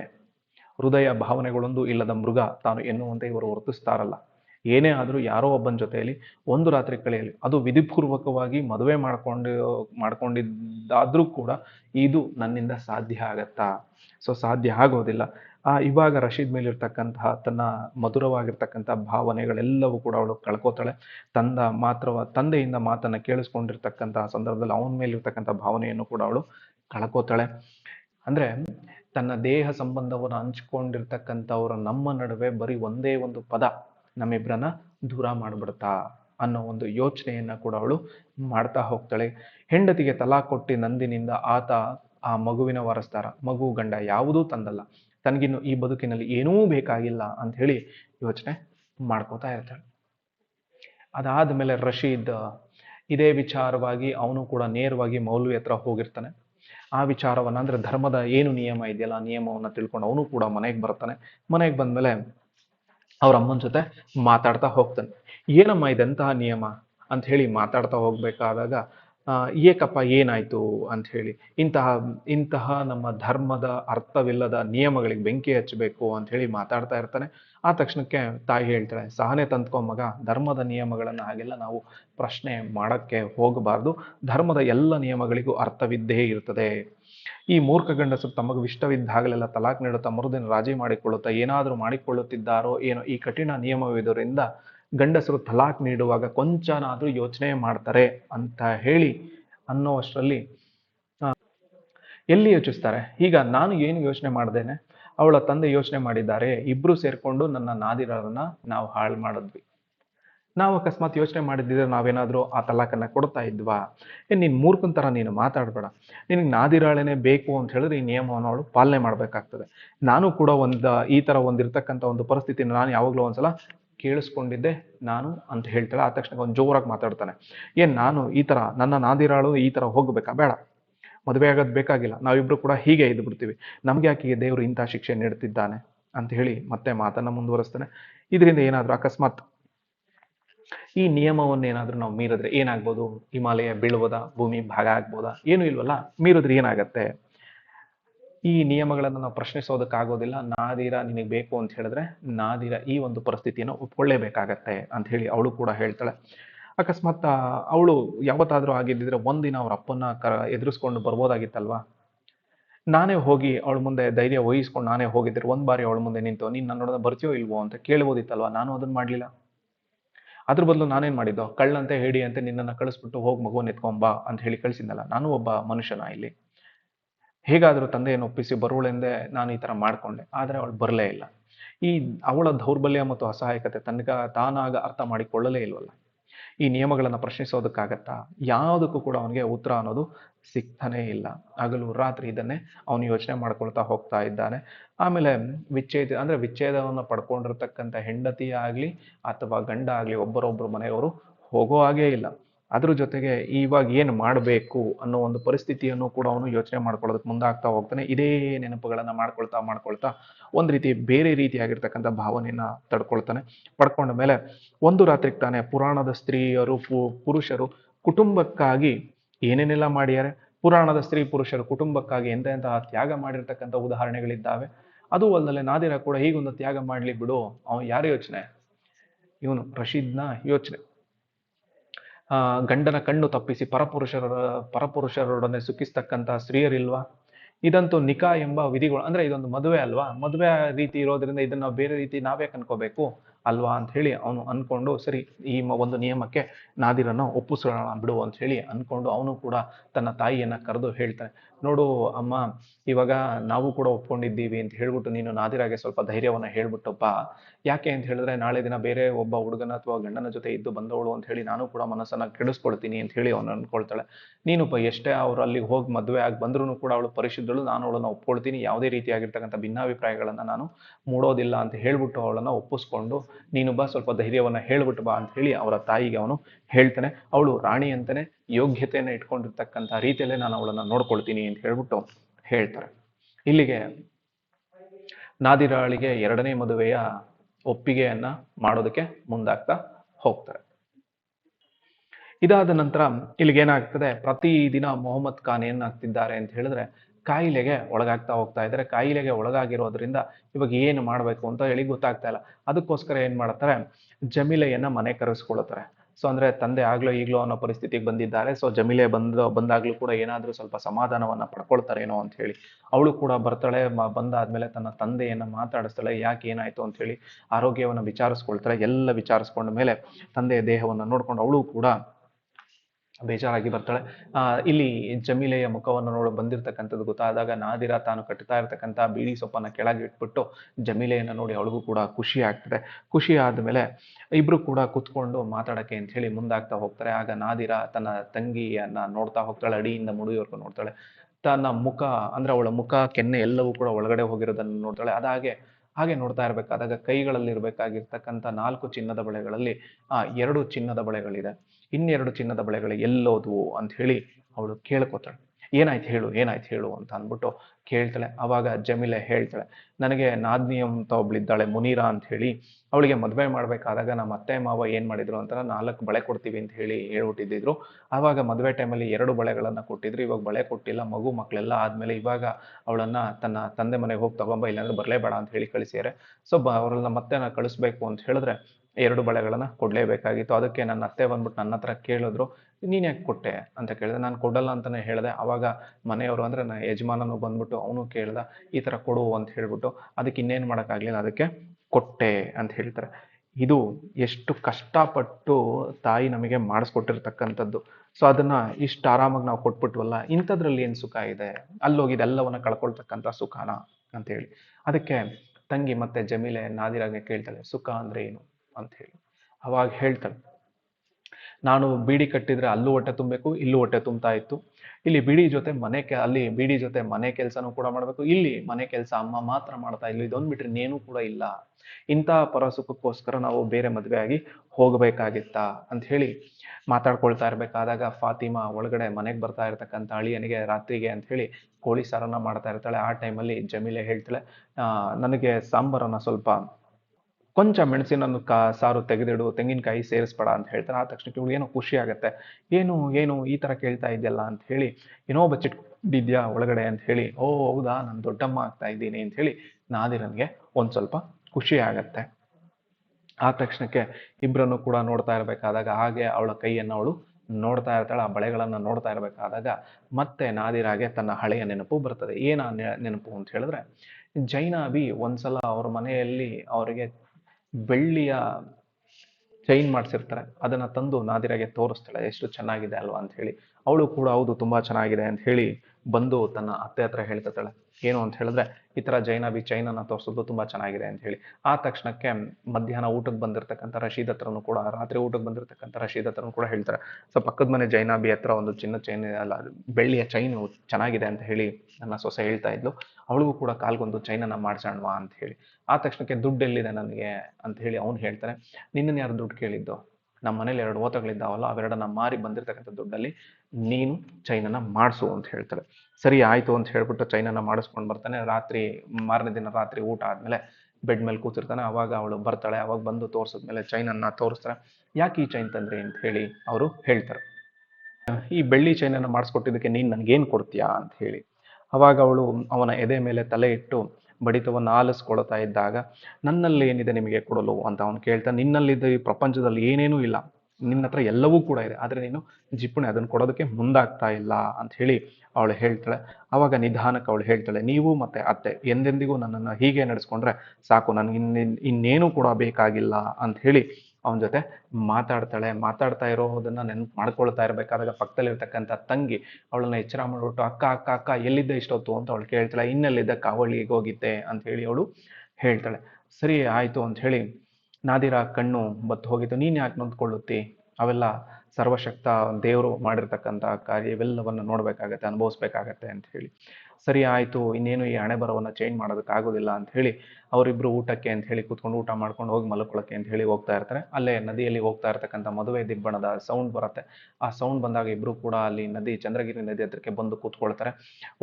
ಹೃದಯ ಭಾವನೆಗಳೊಂದು ಇಲ್ಲದ ಮೃಗ ತಾನು ಎನ್ನುವಂತೆ ಇವರು ವರ್ತಿಸ್ತಾರಲ್ಲ. ಏನೇ ಆದರೂ ಯಾರೋ ಒಬ್ಬನ ಜೊತೆಯಲ್ಲಿ ಒಂದು ರಾತ್ರಿ ಕಳೆಯಲಿ, ಅದು ವಿಧಿಪೂರ್ವಕವಾಗಿ ಮದುವೆ ಮಾಡ್ಕೊಂಡು, ಮಾಡ್ಕೊಂಡಿದ್ದಾದರೂ ಕೂಡ ಇದು ನನ್ನಿಂದ ಸಾಧ್ಯ ಆಗತ್ತಾ? ಸೊ ಸಾಧ್ಯ ಆಗೋದಿಲ್ಲ. ಆ, ಇವಾಗ ರಶೀದ್ ಮೇಲಿರ್ತಕ್ಕಂತಹ ತನ್ನ ಮಧುರವಾಗಿರ್ತಕ್ಕಂಥ ಭಾವನೆಗಳೆಲ್ಲವೂ ಕೂಡ ಅವಳು ಕಳ್ಕೊತಾಳೆ. ತಂದ ಮಾತ್ರವ, ತಂದೆಯಿಂದ ಮಾತನ್ನು ಕೇಳಿಸ್ಕೊಂಡಿರ್ತಕ್ಕಂತಹ ಸಂದರ್ಭದಲ್ಲಿ ಅವನ ಮೇಲಿರ್ತಕ್ಕಂಥ ಭಾವನೆಯನ್ನು ಕೂಡ ಅವಳು ಕಳ್ಕೊತಾಳೆ. ಅಂದರೆ ತನ್ನ ದೇಹ ಸಂಬಂಧವನ್ನು ಹಂಚ್ಕೊಂಡಿರ್ತಕ್ಕಂಥವ್ರ ನಮ್ಮ ನಡುವೆ ಬರೀ ಒಂದೇ ಒಂದು ಪದ. ನಮ್ಮಿಬ್ಬರನ್ನ ದೂರ ಮಾಡಿಬಿಡ್ತಾ ಅನ್ನೋ ಒಂದು ಯೋಚನೆಯನ್ನು ಕೂಡ ಅವಳು ಮಾಡ್ತಾ ಹೋಗ್ತಾಳೆ. ಹೆಂಡತಿಗೆ ತಲಾ ಕೊಟ್ಟಿ ನಂದಿನಿಂದ ಆತ ಆ ಮಗುವಿನ ವಾರಸ್ತಾರ ಮಗು ಗಂಡ ಯಾವುದೂ ತಂದಲ್ಲ. ತನಗಿನ್ನು ಈ ಬದುಕಿನಲ್ಲಿ ಏನೂ ಬೇಕಾಗಿಲ್ಲ ಅಂತ ಹೇಳಿ ಯೋಚನೆ ಮಾಡ್ಕೋತಾ ಇರ್ತಾಳೆ. ಅದಾದ ಮೇಲೆ ರಶೀದ್ ಇದೇ ವಿಚಾರವಾಗಿ ಅವನು ಕೂಡ ನೇರವಾಗಿ ಮೌಲ್ವಿ ಹತ್ರ ಹೋಗಿರ್ತಾನೆ. ಆ ವಿಚಾರವನ್ನು ಅಂದರೆ ಧರ್ಮದ ಏನು ನಿಯಮ ಇದೆಯಲ್ಲ ನಿಯಮವನ್ನ ತಿಳ್ಕೊಂಡು ಅವನು ಕೂಡ ಮನೆಗೆ ಬರ್ತಾನೆ. ಮನೆಗೆ ಬಂದ್ಮೇಲೆ ಅವ್ರ ಅಮ್ಮನ ಜೊತೆ ಮಾತಾಡ್ತಾ ಹೋಗ್ತಾನೆ. ಏನಮ್ಮ ಇದಂತಹ ನಿಯಮ? ಅಂತ ಹೇಳಿ ಮಾತಾಡ್ತಾ ಹೋಗ್ಬೇಕಾದಾಗ ಏಕಪ್ಪ ಏನಾಯ್ತು ಅಂತ ಹೇಳಿ, ಇಂತಹ ಇಂತಹ ನಮ್ಮ ಧರ್ಮದ ಅರ್ಥವಿಲ್ಲದ ನಿಯಮಗಳಿಗೆ ಬೆಂಕಿ ಹಚ್ಚಬೇಕು ಅಂತ ಹೇಳಿ ಮಾತಾಡ್ತಾ ಇರ್ತಾನೆ. ಆ ತಕ್ಷಣಕ್ಕೆ ತಾಯಿ ಹೇಳ್ತಾಳೆ, ಸಹನೆ ತಂದ್ಕೊ ಮಗ, ಧರ್ಮದ ನಿಯಮಗಳನ್ನ ಹಾಗೆಲ್ಲ ನಾವು ಪ್ರಶ್ನೆ ಮಾಡಕ್ಕೆ ಹೋಗಬಾರ್ದು. ಧರ್ಮದ ಎಲ್ಲ ನಿಯಮಗಳಿಗೂ ಅರ್ಥವಿದ್ದೇ ಇರ್ತದೆ. ಈ ಮೂರ್ಖ ಗಂಡಸರು ತಮಗೆ ಇಷ್ಟವಿದ್ದಾಗಲೆಲ್ಲ ತಲಾಖ್ ನೀಡುತ್ತಾ ಮರುದಿನ ರಾಜಿ ಮಾಡಿಕೊಳ್ಳುತ್ತಾ ಏನಾದರೂ ಮಾಡಿಕೊಳ್ಳುತ್ತಿದ್ದಾರೋ ಏನೋ ಈ ಕಠಿಣ ನಿಯಮವಿದ್ದರಿಂದ ಗಂಡಸರು ತಲಾಖ್ ನೀಡುವಾಗ ಕೊಂಚನಾದರೂ ಯೋಚನೆ ಮಾಡ್ತಾರೆ ಅಂತ ಹೇಳಿ ಅನ್ನೋವಷ್ಟರಲ್ಲಿ ಎಲ್ಲಿ ಯೋಚಿಸ್ತಾರೆ? ಈಗ ನಾನು ಏನು ಯೋಚನೆ ಮಾಡ್ದೇನೆ? ಅವಳ ತಂದೆ ಯೋಚನೆ ಮಾಡಿದ್ದಾರೆ, ಇಬ್ರು ಸೇರ್ಕೊಂಡು ನನ್ನ ನಾದಿರರನ್ನ ನಾವು ಹಾಳು ಮಾಡಿದ್ವಿ. ನಾವು ಅಕಸ್ಮಾತ್ ಯೋಚನೆ ಮಾಡಿದ್ದಿದ್ರೆ ನಾವೇನಾದರೂ ಆ ತಲಾಖನ್ನ ಕೊಡ್ತಾ ಇದ್ವಾ? ಏ ನೀನು ಮೂರ್ಖನ ಥರ ನೀನು ಮಾತಾಡಬೇಡ. ನಿನಗೆ ನಾದಿರಾಳೆನೆ ಬೇಕು ಅಂತ ಹೇಳಿದ್ರೆ ಈ ನಿಯಮವನ್ನು ಅವಳು ಪಾಲನೆ ಮಾಡಬೇಕಾಗ್ತದೆ. ನಾನು ಕೂಡ ಒಂದು, ಈ ಥರ ಒಂದಿರ್ತಕ್ಕಂಥ ಒಂದು ಪರಿಸ್ಥಿತಿನ ನಾನು ಯಾವಾಗಲೂ ಒಂದ್ಸಲ ಕೇಳಿಸ್ಕೊಂಡಿದ್ದೆ. ನಾನು ಅಂತ ಹೇಳ್ತಾಳೆ. ಆ ತಕ್ಷಣ ಒಂದು ಜೋರಾಗಿ ಮಾತಾಡ್ತಾನೆ. ಏನು ನಾನು ಈ ಥರ ನನ್ನ ನಾದಿರಾಳು ಈ ಥರ ಹೋಗಬೇಕಾ? ಬೇಡ. ಮದುವೆ ಆಗೋದು ಬೇಕಾಗಿಲ್ಲ. ನಾವಿಬ್ರು ಕೂಡ ಹೀಗೆ ಇದ್ದು ಬಿಡ್ತೀವಿ. ನಮಗೆ ಯಾಕೆ ದೇವರು ಇಂಥ ಶಿಕ್ಷೆ ನೀಡುತ್ತಿದ್ದಾನೆ ಅಂತ ಹೇಳಿ ಮತ್ತೆ ಮಾತನ್ನು ಮುಂದುವರಿಸ್ತಾನೆ. ಇದರಿಂದ ಏನಾದರೂ ಅಕಸ್ಮಾತ್ ಈ ನಿಯಮವನ್ನು ಏನಾದರೂ ನಾವು ಮೀರಿದ್ರೆ ಏನಾಗ್ಬೋದು? ಹಿಮಾಲಯ ಬೀಳುವುದಾ ಭೂಮಿ ಭಾಗ ಆಗ್ಬೋದಾ? ಏನು ಇಲ್ವಲ್ಲ? ಮೀರಿದ್ರೆ ಏನಾಗತ್ತೆ? ಈ ನಿಯಮಗಳನ್ನು ನಾವು ಪ್ರಶ್ನಿಸೋದಕ್ಕಾಗೋದಿಲ್ಲ. ನಾದೀರ ನಿನಗೆ ಬೇಕು ಅಂತ ಹೇಳಿದ್ರೆ ನಾದಿರ ಈ ಒಂದು ಪರಿಸ್ಥಿತಿಯನ್ನು ಒಪ್ಕೊಳ್ಳೇಬೇಕಾಗತ್ತೆ ಅಂತ ಹೇಳಿ ಅವಳು ಕೂಡ ಹೇಳ್ತಾಳೆ. ಅಕಸ್ಮಾತ್ ಅವಳು ಯಾವತ್ತಾದ್ರೂ ಆಗಿದ್ದಿದ್ರೆ ಒಂದಿನ ಅವ್ರ ಅಪ್ಪನ್ನ ಕ ಎದುರಿಸ್ಕೊಂಡು ಬರ್ಬೋದಾಗಿತ್ತಲ್ವಾ? ನಾನೇ ಹೋಗಿ ಅವಳ ಮುಂದೆ ಧೈರ್ಯ ವಹಿಸ್ಕೊಂಡು ನಾನೇ ಹೋಗಿದ್ದರೆ ಒಂದ್ ಬಾರಿ ಅವಳ ಮುಂದೆ ನಿಂತು, ನೀನ್ ನನ್ನೊಡನೆ ಬರ್ತೀಯೋ ಇಲ್ವೋ? ಅಂತ ಕೇಳ್ಬೋದಿತ್ತಲ್ವಾ? ನಾನು ಅದನ್ನ ಮಾಡ್ಲಿಲ್ಲ. ಅದ್ರ ಬದಲು ನಾನೇನ್ ಮಾಡಿದ್ದು? ಕಳ್ಳಂತೆ ಹೇಳಿ ಅಂತ ನಿನ್ನನ್ನ ಕಳಿಸ್ಬಿಟ್ಟು ಹೋಗಿ ಮಗುವನ್ನ ಎತ್ಕೊಂಬಾ ಅಂತ ಹೇಳಿ ಕಳಿಸಿದ್ನಲ್ಲ, ನಾನು ಒಬ್ಬ ಮನುಷ್ಯನ ಇಲ್ಲಿ. ಹೇಗಾದ್ರೂ ತಂದೆಯನ್ನು ಒಪ್ಪಿಸಿ ಬರುವಳೆಂದೇ ನಾನು ಈ ತರ ಮಾಡ್ಕೊಂಡೆ, ಆದ್ರೆ ಅವಳು ಬರಲೇ ಇಲ್ಲ. ಈ ಅವಳ ದೌರ್ಬಲ್ಯ ಮತ್ತು ಅಸಹಾಯಕತೆ ತನಕ ತಾನಾಗ ಅರ್ಥ ಮಾಡಿಕೊಳ್ಳಲೇ ಇಲ್ವಲ್ಲ? ಈ ನಿಯಮಗಳನ್ನ ಪ್ರಶ್ನಿಸೋದಕ್ಕಾಗತ್ತಾ? ಯಾವುದಕ್ಕೂ ಕೂಡ ಅವನಿಗೆ ಉತ್ತರ ಅನ್ನೋದು ಸಿಗ್ತಾನೇ ಇಲ್ಲ. ಹಗಲು, ರಾತ್ರಿ ಇದನ್ನೇ ಅವನು ಯೋಚನೆ ಮಾಡ್ಕೊಳ್ತಾ ಹೋಗ್ತಾ ಇದ್ದಾನೆ. ಆಮೇಲೆ ವಿಚ್ಛೇದ, ಅಂದ್ರೆ ವಿಚ್ಛೇದವನ್ನು ಪಡ್ಕೊಂಡಿರ್ತಕ್ಕಂಥ ಹೆಂಡತಿ ಆಗಲಿ ಅಥವಾ ಗಂಡ ಆಗಲಿ ಒಬ್ಬರೊಬ್ಬರು ಮನೆಯವರು ಹೋಗೋ ಹಾಗೇ ಇಲ್ಲ. ಅದ್ರ ಜೊತೆಗೆ ಇವಾಗ ಏನು ಮಾಡಬೇಕು ಅನ್ನೋ ಒಂದು ಪರಿಸ್ಥಿತಿಯನ್ನು ಕೂಡ ಅವನು ಯೋಚನೆ ಮಾಡ್ಕೊಳ್ಳೋದಕ್ಕೆ ಮುಂದಾಗ್ತಾ ಹೋಗ್ತಾನೆ. ಇದೇ ನೆನಪುಗಳನ್ನ ಮಾಡ್ಕೊಳ್ತಾ ಮಾಡ್ಕೊಳ್ತಾ ಒಂದು ರೀತಿ ಬೇರೆ ರೀತಿಯಾಗಿರ್ತಕ್ಕಂಥ ಭಾವನೆಯನ್ನ ತಡ್ಕೊಳ್ತಾನೆ. ಪಡ್ಕೊಂಡ ಮೇಲೆ ಒಂದು ರಾತ್ರಿಗೆ ತಾನೇ ಪುರಾಣದ ಸ್ತ್ರೀಯರು ಪುರುಷರು ಕುಟುಂಬಕ್ಕಾಗಿ ಏನೇನೆಲ್ಲ ಮಾಡಿದ್ದಾರೆ? ಪುರಾಣದ ಸ್ತ್ರೀ ಪುರುಷರು ಕುಟುಂಬಕ್ಕಾಗಿ ಎಂತೆಂತಹ ತ್ಯಾಗ ಮಾಡಿರ್ತಕ್ಕಂಥ ಉದಾಹರಣೆಗಳಿದ್ದಾವೆ. ಅದು ಅಲ್ಲದೆ ನಾದಿರ ಕೂಡ ಹೀಗೊಂದು ತ್ಯಾಗ ಮಾಡ್ಲಿ ಬಿಡು. ಅವನು ಯಾರ ಯೋಚನೆ? ಇವನು ರಶೀದ್ನ ಯೋಚನೆ. ಆ, ಗಂಡನ ಕಣ್ಣು ತಪ್ಪಿಸಿ ಪರಪುರುಷರ, ಪರಪುರುಷರೊಡನೆ ಸುಖಿಸ್ತಕ್ಕಂತಹ ಸ್ತ್ರೀಯರಿಲ್ವಾ? ಇದಂತೂ ನಿಖಾ ಎಂಬ ವಿಧಿಗಳು, ಅಂದ್ರೆ ಇದೊಂದು ಮದುವೆ ಅಲ್ವಾ? ಮದುವೆ ರೀತಿ ಇರೋದ್ರಿಂದ ಇದನ್ನ ಬೇರೆ ರೀತಿ ನಾವೇ ಅನ್ಕೋಬೇಕು? ಅಲ್ವಾ ಅಂತ ಹೇಳಿ ಅವನು ಅನ್ಕೊಂಡು, ಸರಿ, ಈ ಒಂದು ನಿಯಮಕ್ಕೆ ನಾದಿರನ್ನು ಒಪ್ಪಿಸೋಣ ಬಿಡು ಅಂತ ಹೇಳಿ ಅನ್ಕೊಂಡು ಅವನು ಕೂಡ ತನ್ನ ತಾಯಿಯನ್ನ ಕರೆದು ಹೇಳ್ತಾನೆ. ನೋಡು ಅಮ್ಮ, ಇವಾಗ ನಾವು ಕೂಡ ಒಪ್ಕೊಂಡಿದ್ದೀವಿ ಅಂತ ಹೇಳ್ಬಿಟ್ಟು ನೀನು ನಾದಿರಾಗೆ ಸ್ವಲ್ಪ ಧೈರ್ಯವನ್ನು ಹೇಳ್ಬಿಟ್ಟಪ್ಪ ಯಾಕೆ ಅಂತ ಹೇಳಿದ್ರೆ ನಾಳೆ ದಿನ ಬೇರೆ ಒಬ್ಬ ಹುಡುಗನ ಅಥವಾ ಗಂಡನ ಜೊತೆ ಇದ್ದು ಬಂದವಳು ಅಂತ ಹೇಳಿ ನಾನು ಕೂಡ ಮನಸ್ಸನ್ನ ಕೆಡಿಸ್ಕೊಳ್ತೀನಿ ಅಂತ ಹೇಳಿ ಅವನು ಅನ್ಕೊಳ್ತಾಳೆ. ನೀನು ಎಷ್ಟೇ ಅವ್ರು ಅಲ್ಲಿಗೆ ಹೋಗಿ ಮದುವೆ ಆಗಿ ಬಂದ್ರೂ ಕೂಡ ಅವಳು ಪರಿಶುದ್ಧಳು, ನಾನು ಅವಳನ್ನ ಒಪ್ಕೊಳ್ತೀನಿ. ಯಾವುದೇ ರೀತಿಯಾಗಿರ್ತಕ್ಕಂಥ ಭಿನ್ನಾಭಿಪ್ರಾಯಗಳನ್ನ ನಾನು ಮೂಡೋದಿಲ್ಲ ಅಂತ ಹೇಳ್ಬಿಟ್ಟು ಅವಳನ್ನ ಒಪ್ಪಿಸ್ಕೊಂಡು ನೀನು ಬಾ ಸ್ವಲ್ಪ ಧೈರ್ಯವನ್ನ ಹೇಳ್ಬಿಟ್ಟು ಬಾ ಅಂತ ಹೇಳಿ ಅವರ ತಾಯಿಗೆ ಅವನು ಹೇಳ್ತಾನೆ. ಅವಳು ರಾಣಿ ಅಂತಾನೆ. ಯೋಗ್ಯತೆಯನ್ನ ಇಟ್ಕೊಂಡಿರ್ತಕ್ಕಂಥ ರೀತಿಯಲ್ಲೇ ನಾನು ಅವಳನ್ನ ನೋಡ್ಕೊಳ್ತೀನಿ ಅಂತ ಹೇಳ್ಬಿಟ್ಟು ಹೇಳ್ತಾರೆ. ಇಲ್ಲಿಗೆ ನಾದಿರಾಳಿಗೆ ಎರಡನೇ ಮದುವೆಯ ಒಪ್ಪಿಗೆಯನ್ನ ಮಾಡೋದಕ್ಕೆ ಮುಂದಾಗ್ತಾ ಹೋಗ್ತಾರೆ. ಇದಾದ ನಂತರ ಇಲ್ಲಿಗೆ ಏನಾಗ್ತದೆ? ಪ್ರತಿದಿನ ಮೊಹಮ್ಮದ್ ಖಾನ್ ಏನಾಗ್ತಿದ್ದಾರೆ ಅಂತ ಹೇಳಿದ್ರೆ ಕಾಯಿಲೆಗೆ ಒಳಗಾಗ್ತಾ ಹೋಗ್ತಾ ಇದ್ದಾರೆ. ಕಾಯಿಲೆಗೆ ಒಳಗಾಗಿರೋದ್ರಿಂದ ಇವಾಗ ಏನು ಮಾಡಬೇಕು ಅಂತ ಹೇಳಿ ಗೊತ್ತಾಗ್ತಾ ಇಲ್ಲ. ಅದಕ್ಕೋಸ್ಕರ ಏನ್ ಮಾಡ್ತಾರೆ? ಜಮೀಲೆಯನ್ನ ಮನೆ ಕರೆಸ್ಕೊಳ್ತಾರೆ. ಸೊ ಅಂದ್ರೆ ತಂದೆ ಆಗ್ಲೋ ಈಗಲೋ ಅನ್ನೋ ಪರಿಸ್ಥಿತಿಗೆ ಬಂದಿದ್ದಾರೆ. ಸೊ ಜಮೀಲೆ ಬಂದ, ಬಂದಾಗ್ಲೂ ಕೂಡ ಏನಾದರೂ ಸ್ವಲ್ಪ ಸಮಾಧಾನವನ್ನ ಪಡ್ಕೊಳ್ತಾರೇನೋ ಅಂತ ಹೇಳಿ. ಅವಳು ಕೂಡ ಬರ್ತಾಳೆ ಬಂದಾದ್ಮೇಲೆ ತನ್ನ ತಂದೆಯನ್ನ ಮಾತಾಡಿಸ್ತಾಳೆ, ಯಾಕೆ ಏನಾಯ್ತು ಅಂತ ಹೇಳಿ ಆರೋಗ್ಯವನ್ನ ವಿಚಾರಿಸ್ಕೊಳ್ತಾಳೆ. ಎಲ್ಲ ವಿಚಾರಿಸ್ಕೊಂಡ ಮೇಲೆ ತಂದೆಯ ದೇಹವನ್ನ ನೋಡ್ಕೊಂಡು ಅವಳು ಕೂಡ ಬೇಜಾರಾಗಿ ಬರ್ತಾಳೆ. ಇಲ್ಲಿ ಜಮೀಲೆಯ ಮುಖವನ್ನು ನೋಡ ಬಂದಿರತಕ್ಕಂಥದ್ದು ಗೊತ್ತಾದಾಗ ನಾದಿರ ತಾನು ಕಟ್ಟುತ್ತಾ ಇರತಕ್ಕಂಥ ಬೀಡಿ ಸೊಪ್ಪನ್ನ ಕೆಳಗೆ ಇಟ್ಬಿಟ್ಟು ಜಮೀಲೆಯನ್ನು ನೋಡಿ ಅವಳಿಗೂ ಕೂಡ ಖುಷಿ ಆಗ್ತದೆ. ಖುಷಿ ಆದಮೇಲೆ ಇಬ್ರು ಕೂಡ ಕೂತ್ಕೊಂಡು ಮಾತಾಡೋಕ್ಕೆ ಅಂತ ಹೇಳಿ ಮುಂದಾಗ್ತಾ ಹೋಗ್ತಾರೆ. ಆಗ ನಾದಿರ ತನ್ನ ತಂಗಿಯನ್ನ ನೋಡ್ತಾ ಹೋಗ್ತಾಳೆ, ಅಡಿಯಿಂದ ಮುಡಿಯವರೆಗೂ ನೋಡ್ತಾಳೆ. ತನ್ನ ಮುಖ, ಅಂದ್ರೆ ಅವಳ ಮುಖ, ಕೆನ್ನೆ ಎಲ್ಲವೂ ಕೂಡ ಒಳಗಡೆ ಹೋಗಿರೋದನ್ನು ನೋಡ್ತಾಳೆ. ಅದಾಗೆ, ಹಾಗೆ ನೋಡ್ತಾ ಇರ್ಬೇಕಾದಾಗ ಕೈಗಳಲ್ಲಿ ಇರಬೇಕಾಗಿರ್ತಕ್ಕಂಥ ನಾಲ್ಕು ಚಿನ್ನದ ಬಳೆಗಳಲ್ಲಿ ಎರಡು ಚಿನ್ನದ ಬಳೆಗಳಿದೆ. ಇನ್ನೆರಡು ಚಿನ್ನದ ಬಳೆಗಳು ಎಲ್ಲೋದ್ವು ಅಂತ ಹೇಳಿ ಅವಳು ಕೇಳ್ಕೊತಾಳೆ. ಏನಾಯ್ತು ಹೇಳು ಏನಾಯ್ತು ಹೇಳು ಅಂತ ಅಂದ್ಬಿಟ್ಟು ಕೇಳ್ತಾಳೆ. ಅವಾಗ ಜಮೀಲೆ ಹೇಳ್ತಾಳೆ, ನನಗೆ ನಾದ್ನಿ ಅಂತ ಒಬ್ಳಿದ್ದಾಳೆ, ಮುನೀರಾ ಅಂತ ಹೇಳಿ. ಅವಳಿಗೆ ಮದುವೆ ಮಾಡಬೇಕಾದಾಗ ನಮ್ಮ ಅತ್ತೆ ಮಾವ ಏನು ಮಾಡಿದ್ರು ಅಂತ ನಾಲ್ಕು ಬಳೆ ಕೊಡ್ತೀವಿ ಅಂತ ಹೇಳಿ ಹೇಳ್ಬಿಟ್ಟಿದ್ದಿದ್ರು ಆವಾಗ ಮದುವೆ ಟೈಮಲ್ಲಿ ಎರಡು ಬಳೆಗಳನ್ನು ಕೊಟ್ಟಿದ್ರು. ಇವಾಗ ಬಳೆ ಕೊಟ್ಟಿಲ್ಲ, ಮಗು ಮಕ್ಕಳೆಲ್ಲ ಆದಮೇಲೆ ಇವಾಗ ಅವಳನ್ನು ತನ್ನ ತಂದೆ ಮನೆಗೆ ಹೋಗಿ ತಗೊಂಬ, ಇಲ್ಲಾಂದ್ರೆ ಬರಲೇಬೇಡ ಅಂತ ಹೇಳಿ ಕಳಿಸಿದ್ದಾರೆ ಸೊ ಬ, ಅವರನ್ನ ಮತ್ತೆ ನಾನು ಕಳಿಸ್ಬೇಕು ಅಂತ ಹೇಳಿದ್ರೆ ಎರಡು ಬಳೆಗಳನ್ನು ಕೊಡಲೇಬೇಕಾಗಿತ್ತು. ಅದಕ್ಕೆ ನನ್ನ ಅತ್ತೆ ಬಂದ್ಬಿಟ್ಟು ನನ್ನ ಹತ್ರ ಕೇಳಿದ್ರು, ನೀನು ಯಾಕೆ ಕೊಟ್ಟೆ? ಅಂತ ಕೇಳಿದೆ. ನಾನು ಕೊಡಲ್ಲ ಅಂತಲೇ ಹೇಳಿದೆ. ಆವಾಗ ಮನೆಯವರು ಅಂದರೆ ನನ್ನ ಯಜಮಾನನು ಬಂದ್ಬಿಟ್ಟು ಅವನು ಕೇಳ್ದ, ಈ ಥರ ಕೊಡು ಅಂತ ಹೇಳಿಬಿಟ್ಟು, ಅದಕ್ಕೆ ಇನ್ನೇನು ಮಾಡೋಕ್ಕಾಗಲಿಲ್ಲ, ಅದಕ್ಕೆ ಕೊಟ್ಟೆ ಅಂತ ಹೇಳ್ತಾರೆ. ಇದು ಎಷ್ಟು ಕಷ್ಟಪಟ್ಟು ತಾಯಿ ನಮಗೆ ಮಾಡಿಸ್ಕೊಟ್ಟಿರ್ತಕ್ಕಂಥದ್ದು. ಸೊ, ಅದನ್ನ ಇಷ್ಟು ಆರಾಮಾಗಿ ನಾವು ಕೊಟ್ಬಿಟ್ವಲ್ಲ, ಇಂಥದ್ರಲ್ಲಿ ಏನು ಸುಖ ಇದೆ? ಅಲ್ಲೋಗಿ ಇದೆಲ್ಲವನ್ನ ಕಳ್ಕೊಳ್ತಕ್ಕಂಥ ಸುಖನ? ಅಂತ ಹೇಳಿ. ಅದಕ್ಕೆ ತಂಗಿ ಮತ್ತೆ ಜಮೀಲೆ ನಾದಿರಾಗೆ ಕೇಳ್ತಾಳೆ ಸುಖ ಅಂದ್ರೆ ಏನು? ಅಂತ ಹೇಳಿ ಅವಾಗ ಹೇಳ್ತಾಳೆ ನಾನು ಬೀಡಿ ಕಟ್ಟಿದ್ರೆ ಅಲ್ಲೂ ಹೊಟ್ಟೆ ತುಂಬಬೇಕು, ಇಲ್ಲೂ ಹೊಟ್ಟೆ ತುಂಬ್ತಾ ಇತ್ತು. ಇಲ್ಲಿ ಬೀಡಿ ಜೊತೆ ಮನೆ ಕೆ, ಅಲ್ಲಿ ಬೀಡಿ ಜೊತೆ ಮನೆ ಕೆಲಸನೂ ಕೂಡ ಮಾಡಬೇಕು. ಇಲ್ಲಿ ಮನೆ ಕೆಲಸ ಅಮ್ಮ ಮಾತ್ರ ಮಾಡ್ತಾ ಇಲ್ಲ ಇದೊಂದು ಬಿಟ್ರೆ ಇನ್ನೇನು ಕೂಡ ಇಲ್ಲ. ಇಂಥ ಪರಸುಖಕ್ಕೋಸ್ಕರ ನಾವು ಬೇರೆ ಮದುವೆ ಆಗಿ ಹೋಗಬೇಕಾಗಿತ್ತಾ? ಅಂತ ಹೇಳಿ ಮಾತಾಡ್ಕೊಳ್ತಾ ಇರಬೇಕಾದಾಗ ಫಾತಿಮಾ ಒಳಗಡೆ ಮನೆಗೆ ಬರ್ತಾ ಇರ್ತಕ್ಕಂಥ ಅಳಿಯನಿಗೆ ರಾತ್ರಿಗೆ ಅಂತ ಹೇಳಿ ಕೋಳಿ ಸಾರನ್ನ ಮಾಡ್ತಾ ಇರ್ತಾಳೆ. ಆ ಟೈಮಲ್ಲಿ ಜಮೀಲೆ ಹೇಳ್ತಾಳೆ ನನಗೆ ಸಾಂಬಾರನ್ನ ಸ್ವಲ್ಪ ಕೊಂಚ ಮೆಣಸಿನನ್ನು ಕಾ, ಸಾರು ತೆಗೆದಿಡು, ತೆಂಗಿನಕಾಯಿ ಸೇರಿಸ್ಬೇಡ ಅಂತ ಹೇಳ್ತಾರೆ ಆ ತಕ್ಷಣಕ್ಕೆ ಇವಳು ಏನೋ ಖುಷಿ ಆಗುತ್ತೆ. ಏನು ಏನು ಈ ಥರ ಕೇಳ್ತಾ ಇದೆಯಲ್ಲ ಅಂತ ಹೇಳಿ, ಏನೋ ಬಚ್ಚಿಟ್ಟಿದ್ಯಾ ಒಳಗಡೆ ಅಂತ ಹೇಳಿ, ಓ, ಹೌದಾ, ನಾನು ದೊಡ್ಡಮ್ಮ ಆಗ್ತಾ ಇದ್ದೀನಿ ಅಂತ ಹೇಳಿ ನಾದಿರನ್ಗೆ ಒಂದು ಸ್ವಲ್ಪ ಖುಷಿ ಆಗತ್ತೆ. ಆ ತಕ್ಷಣಕ್ಕೆ ಇಬ್ಬರನ್ನು ಕೂಡ ನೋಡ್ತಾ ಇರಬೇಕಾದಾಗ ಹಾಗೆ ಅವಳ ಕೈಯನ್ನು ಅವಳು ನೋಡ್ತಾ ಇರ್ತಾಳೆ, ಆ ಬಳೆಗಳನ್ನು ನೋಡ್ತಾ ಇರಬೇಕಾದಾಗ ಮತ್ತೆ ನಾದಿರಾಗೆ ತನ್ನ ಹಳೆಯ ನೆನಪು ಬರ್ತದೆ. ಏನ ನೆನಪು ಅಂತ ಹೇಳಿದ್ರೆ, ಜೈನಾಬಿ ಒಂದ್ಸಲ ಅವ್ರ ಮನೆಯಲ್ಲಿ ಅವರಿಗೆ ಬೆಳ್ಳಿಯ ಚೈನ್ ಮಾಡಿಸಿರ್ತಾರೆ. ಅದನ್ನು ತಂದು ನಾದಿರಾಗೆ ತೋರಿಸ್ತಾಳೆ, ಎಷ್ಟು ಚೆನ್ನಾಗಿದೆ ಅಲ್ವಾ? ಅಂತ ಹೇಳಿ. ಅವಳು ಕೂಡ ಹೌದು, ತುಂಬ ಚೆನ್ನಾಗಿದೆ ಅಂತ ಹೇಳಿ ಬಂದು ತನ್ನ ಅತ್ತೆ ಹತ್ರ ಹೇಳ್ತಿರ್ತಾಳೆ. ಏನು ಅಂತ ಹೇಳಿದ್ರೆ ಈ ತರ ಜೈನಬಿ ಚೈನ್ ಅನ್ನ ತೋರಿಸೋದು ತುಂಬಾ ಚೆನ್ನಾಗಿದೆ ಅಂತ ಹೇಳಿ. ಆ ತಕ್ಷಣಕ್ಕೆ ಮಧ್ಯಾಹ್ನ ಊಟಕ್ಕೆ ಬಂದಿರತಕ್ಕಂಥ ರಶೀದ್ ಹತ್ರನು ಕೂಡ, ರಾತ್ರಿ ಊಟಕ್ಕೆ ಬಂದಿರತಕ್ಕಂಥ ರಶೀದ್ ಹತ್ರನು ಕೂಡ ಹೇಳ್ತಾರೆ. ಸೊ ಪಕ್ಕದ ಮನೆ ಜೈನಾಬಿ ಹತ್ರ ಒಂದು ಚಿನ್ನ ಚೈನ್ ಅಲ್ಲ, ಬೆಳ್ಳಿಯ ಚೈನು ಚೆನ್ನಾಗಿದೆ ಅಂತ ಹೇಳಿ ನನ್ನ ಸೊಸೆ ಹೇಳ್ತಾ ಇದ್ಲು. ಅವಳಿಗೂ ಕೂಡ ಕಾಲ್ಗೊಂದು ಚೈನನ್ನ ಮಾಡ್ಸೋಣವಾ ಅಂತ ಹೇಳಿ. ಆ ತಕ್ಷಣಕ್ಕೆ ದುಡ್ಡು ಎಲ್ಲಿದೆ ನನಗೆ ಅಂತ ಹೇಳಿ ಅವ್ನು ಹೇಳ್ತಾನೆ ನಿನ್ನನ್ನು ಯಾರು ದುಡ್ಡು ಕೇಳಿದ್ದು? ನಮ್ಮ ಮನೇಲಿ ಎರಡು ಓತಗಳಿದ್ದಾವಲ್ಲ ಅವೆರಡನ್ನ ಮಾರಿ ಬಂದಿರತಕ್ಕಂಥ ದುಡ್ಡಲ್ಲಿ ನೀನು ಚೈನನ್ನ ಮಾಡಿಸು ಅಂತ ಹೇಳ್ತಾರೆ. ಸರಿ ಆಯ್ತು ಅಂತ ಹೇಳ್ಬಿಟ್ಟು ಚೈನನ್ನ ಮಾಡಿಸ್ಕೊಂಡು ಬರ್ತಾನೆ. ರಾತ್ರಿ, ಮಾರನೇ ದಿನ ರಾತ್ರಿ ಊಟ ಆದ್ಮೇಲೆ ಬೆಡ್ ಮೇಲೆ ಕೂತಿರ್ತಾನೆ. ಅವಾಗ ಅವಳು ಬರ್ತಾಳೆ. ಅವಾಗ ಬಂದು ತೋರಿಸಿದ್ಮೇಲೆ ಚೈನನ್ನ ತೋರಿಸ್ತಾರೆ. ಯಾಕೆ ಈ ಚೈನ್ ತಂದ್ರಿ ಅಂತ ಹೇಳಿ ಅವರು ಹೇಳ್ತಾರೆ. ಈ ಬೆಳ್ಳಿ ಚೈನನ್ನು ಮಾಡಿಸ್ಕೊಟ್ಟಿದ್ದಕ್ಕೆ ನೀನು ನನಗೇನು ಕೊಡ್ತೀಯಾ ಅಂತ ಹೇಳಿ. ಅವಾಗ ಅವಳು ಅವನ ಎದೆ ಮೇಲೆ ತಲೆ ಇಟ್ಟು ಬಡಿತವನ್ನು ಆಲಿಸ್ಕೊಳ್ತಾ ಇದ್ದಾಗ ನನ್ನಲ್ಲಿ ಏನಿದೆ ನಿಮಗೆ ಕೊಡಲು ಅಂತ ಅವನು ಕೇಳ್ತಾ, ನಿನ್ನಲ್ಲಿದ್ದ ಈ ಪ್ರಪಂಚದಲ್ಲಿ ಏನೇನೂ ಇಲ್ಲ. ನಿನ್ನ ಹತ್ರ ಎಲ್ಲವೂ ಕೂಡ ಇದೆ. ಆದರೆ ನೀನು ಜಿಪ್ಪಣೆ ಅದನ್ನು ಕೊಡೋದಕ್ಕೆ ಮುಂದಾಗ್ತಾ ಇಲ್ಲ ಅಂತ ಹೇಳಿ ಅವಳು ಹೇಳ್ತಾಳೆ. ಅವಾಗ ನಿಧಾನಕ್ಕೆ ಅವಳು ಹೇಳ್ತಾಳೆ, ನೀವು ಮತ್ತೆ ಅತ್ತೆ, ಎಂದೆಂದಿಗೂ ನನ್ನನ್ನು ಹೀಗೆ ನಡೆಸ್ಕೊಂಡ್ರೆ ಸಾಕು, ನನಗೆ ಇನ್ನಿನ್ ಇನ್ನೇನು ಕೂಡ ಬೇಕಾಗಿಲ್ಲ ಅಂತ ಹೇಳಿ ಅವನ ಜೊತೆ ಮಾತಾಡ್ತಾಳೆ. ಮಾತಾಡ್ತಾ ಇರೋದನ್ನ ನೆನ್ಪು ಮಾಡ್ಕೊಳ್ತಾ ಇರಬೇಕಾದಾಗ ಪಕ್ಕದಲ್ಲಿರ್ತಕ್ಕಂಥ ತಂಗಿ ಅವಳನ್ನ ಎಚ್ಚರ ಮಾಡಿಬಿಟ್ಟು, ಅಕ್ಕ ಅಕ್ಕ ಅಕ್ಕ, ಎಲ್ಲಿದ್ದ ಇಷ್ಟೊತ್ತು? ಅಂತ ಅವಳು ಕೇಳ್ತಾಳೆ. ಇನ್ನೆಲ್ಲಿದ್ದ? ಕಾವಳಿಗೆ ಹೋಗಿದ್ದೆ ಅಂತ ಹೇಳಿ ಅವಳು ಹೇಳ್ತಾಳೆ. ಸರಿ, ಆಯಿತು ಅಂತ ಹೇಳಿ ನಾದಿರ ಕಣ್ಣು ಬತ್ತು ಹೋಗಿದ್ದು ನೀನು ಯಾಕೆ ನೊಂದ್ಕೊಳ್ಳುತ್ತಿ? ಅವೆಲ್ಲ ಸರ್ವಶಕ್ತ ದೇವರು ಮಾಡಿರ್ತಕ್ಕಂಥ ಕಾರ್ಯ ಇವೆಲ್ಲವನ್ನು ನೋಡಬೇಕಾಗತ್ತೆ, ಅನುಭವಿಸ್ಬೇಕಾಗತ್ತೆ ಅಂತ ಹೇಳಿ. ಸರಿ, ಆಯಿತು. ಇನ್ನೇನು ಈ ಹಣೆ ಬರವನ್ನು ಚೇಂಜ್ ಮಾಡೋದಕ್ಕಾಗೋದಿಲ್ಲ ಅಂತ ಹೇಳಿ ಅವರಿಬ್ರು ಊಟಕ್ಕೆ ಅಂತ ಹೇಳಿ ಕೂತ್ಕೊಂಡು ಊಟ ಮಾಡ್ಕೊಂಡು ಹೋಗಿ ಮಲ್ಕೊಳ್ಳೋಕೆ ಅಂತ ಹೇಳಿ ಹೋಗ್ತಾ ಇರ್ತಾರೆ. ಅಲ್ಲೇ ನದಿಯಲ್ಲಿ ಹೋಗ್ತಾ ಇರ್ತಕ್ಕಂಥ ಮದುವೆ ದಿಬ್ಬಣದ ಸೌಂಡ್ ಬರುತ್ತೆ. ಆ ಸೌಂಡ್ ಬಂದಾಗ ಇಬ್ರು ಕೂಡ ಅಲ್ಲಿ ನದಿ, ಚಂದ್ರಗಿರಿ ನದಿ ಹತ್ರಕ್ಕೆ ಬಂದು ಕೂತ್ಕೊಳ್ತಾರೆ.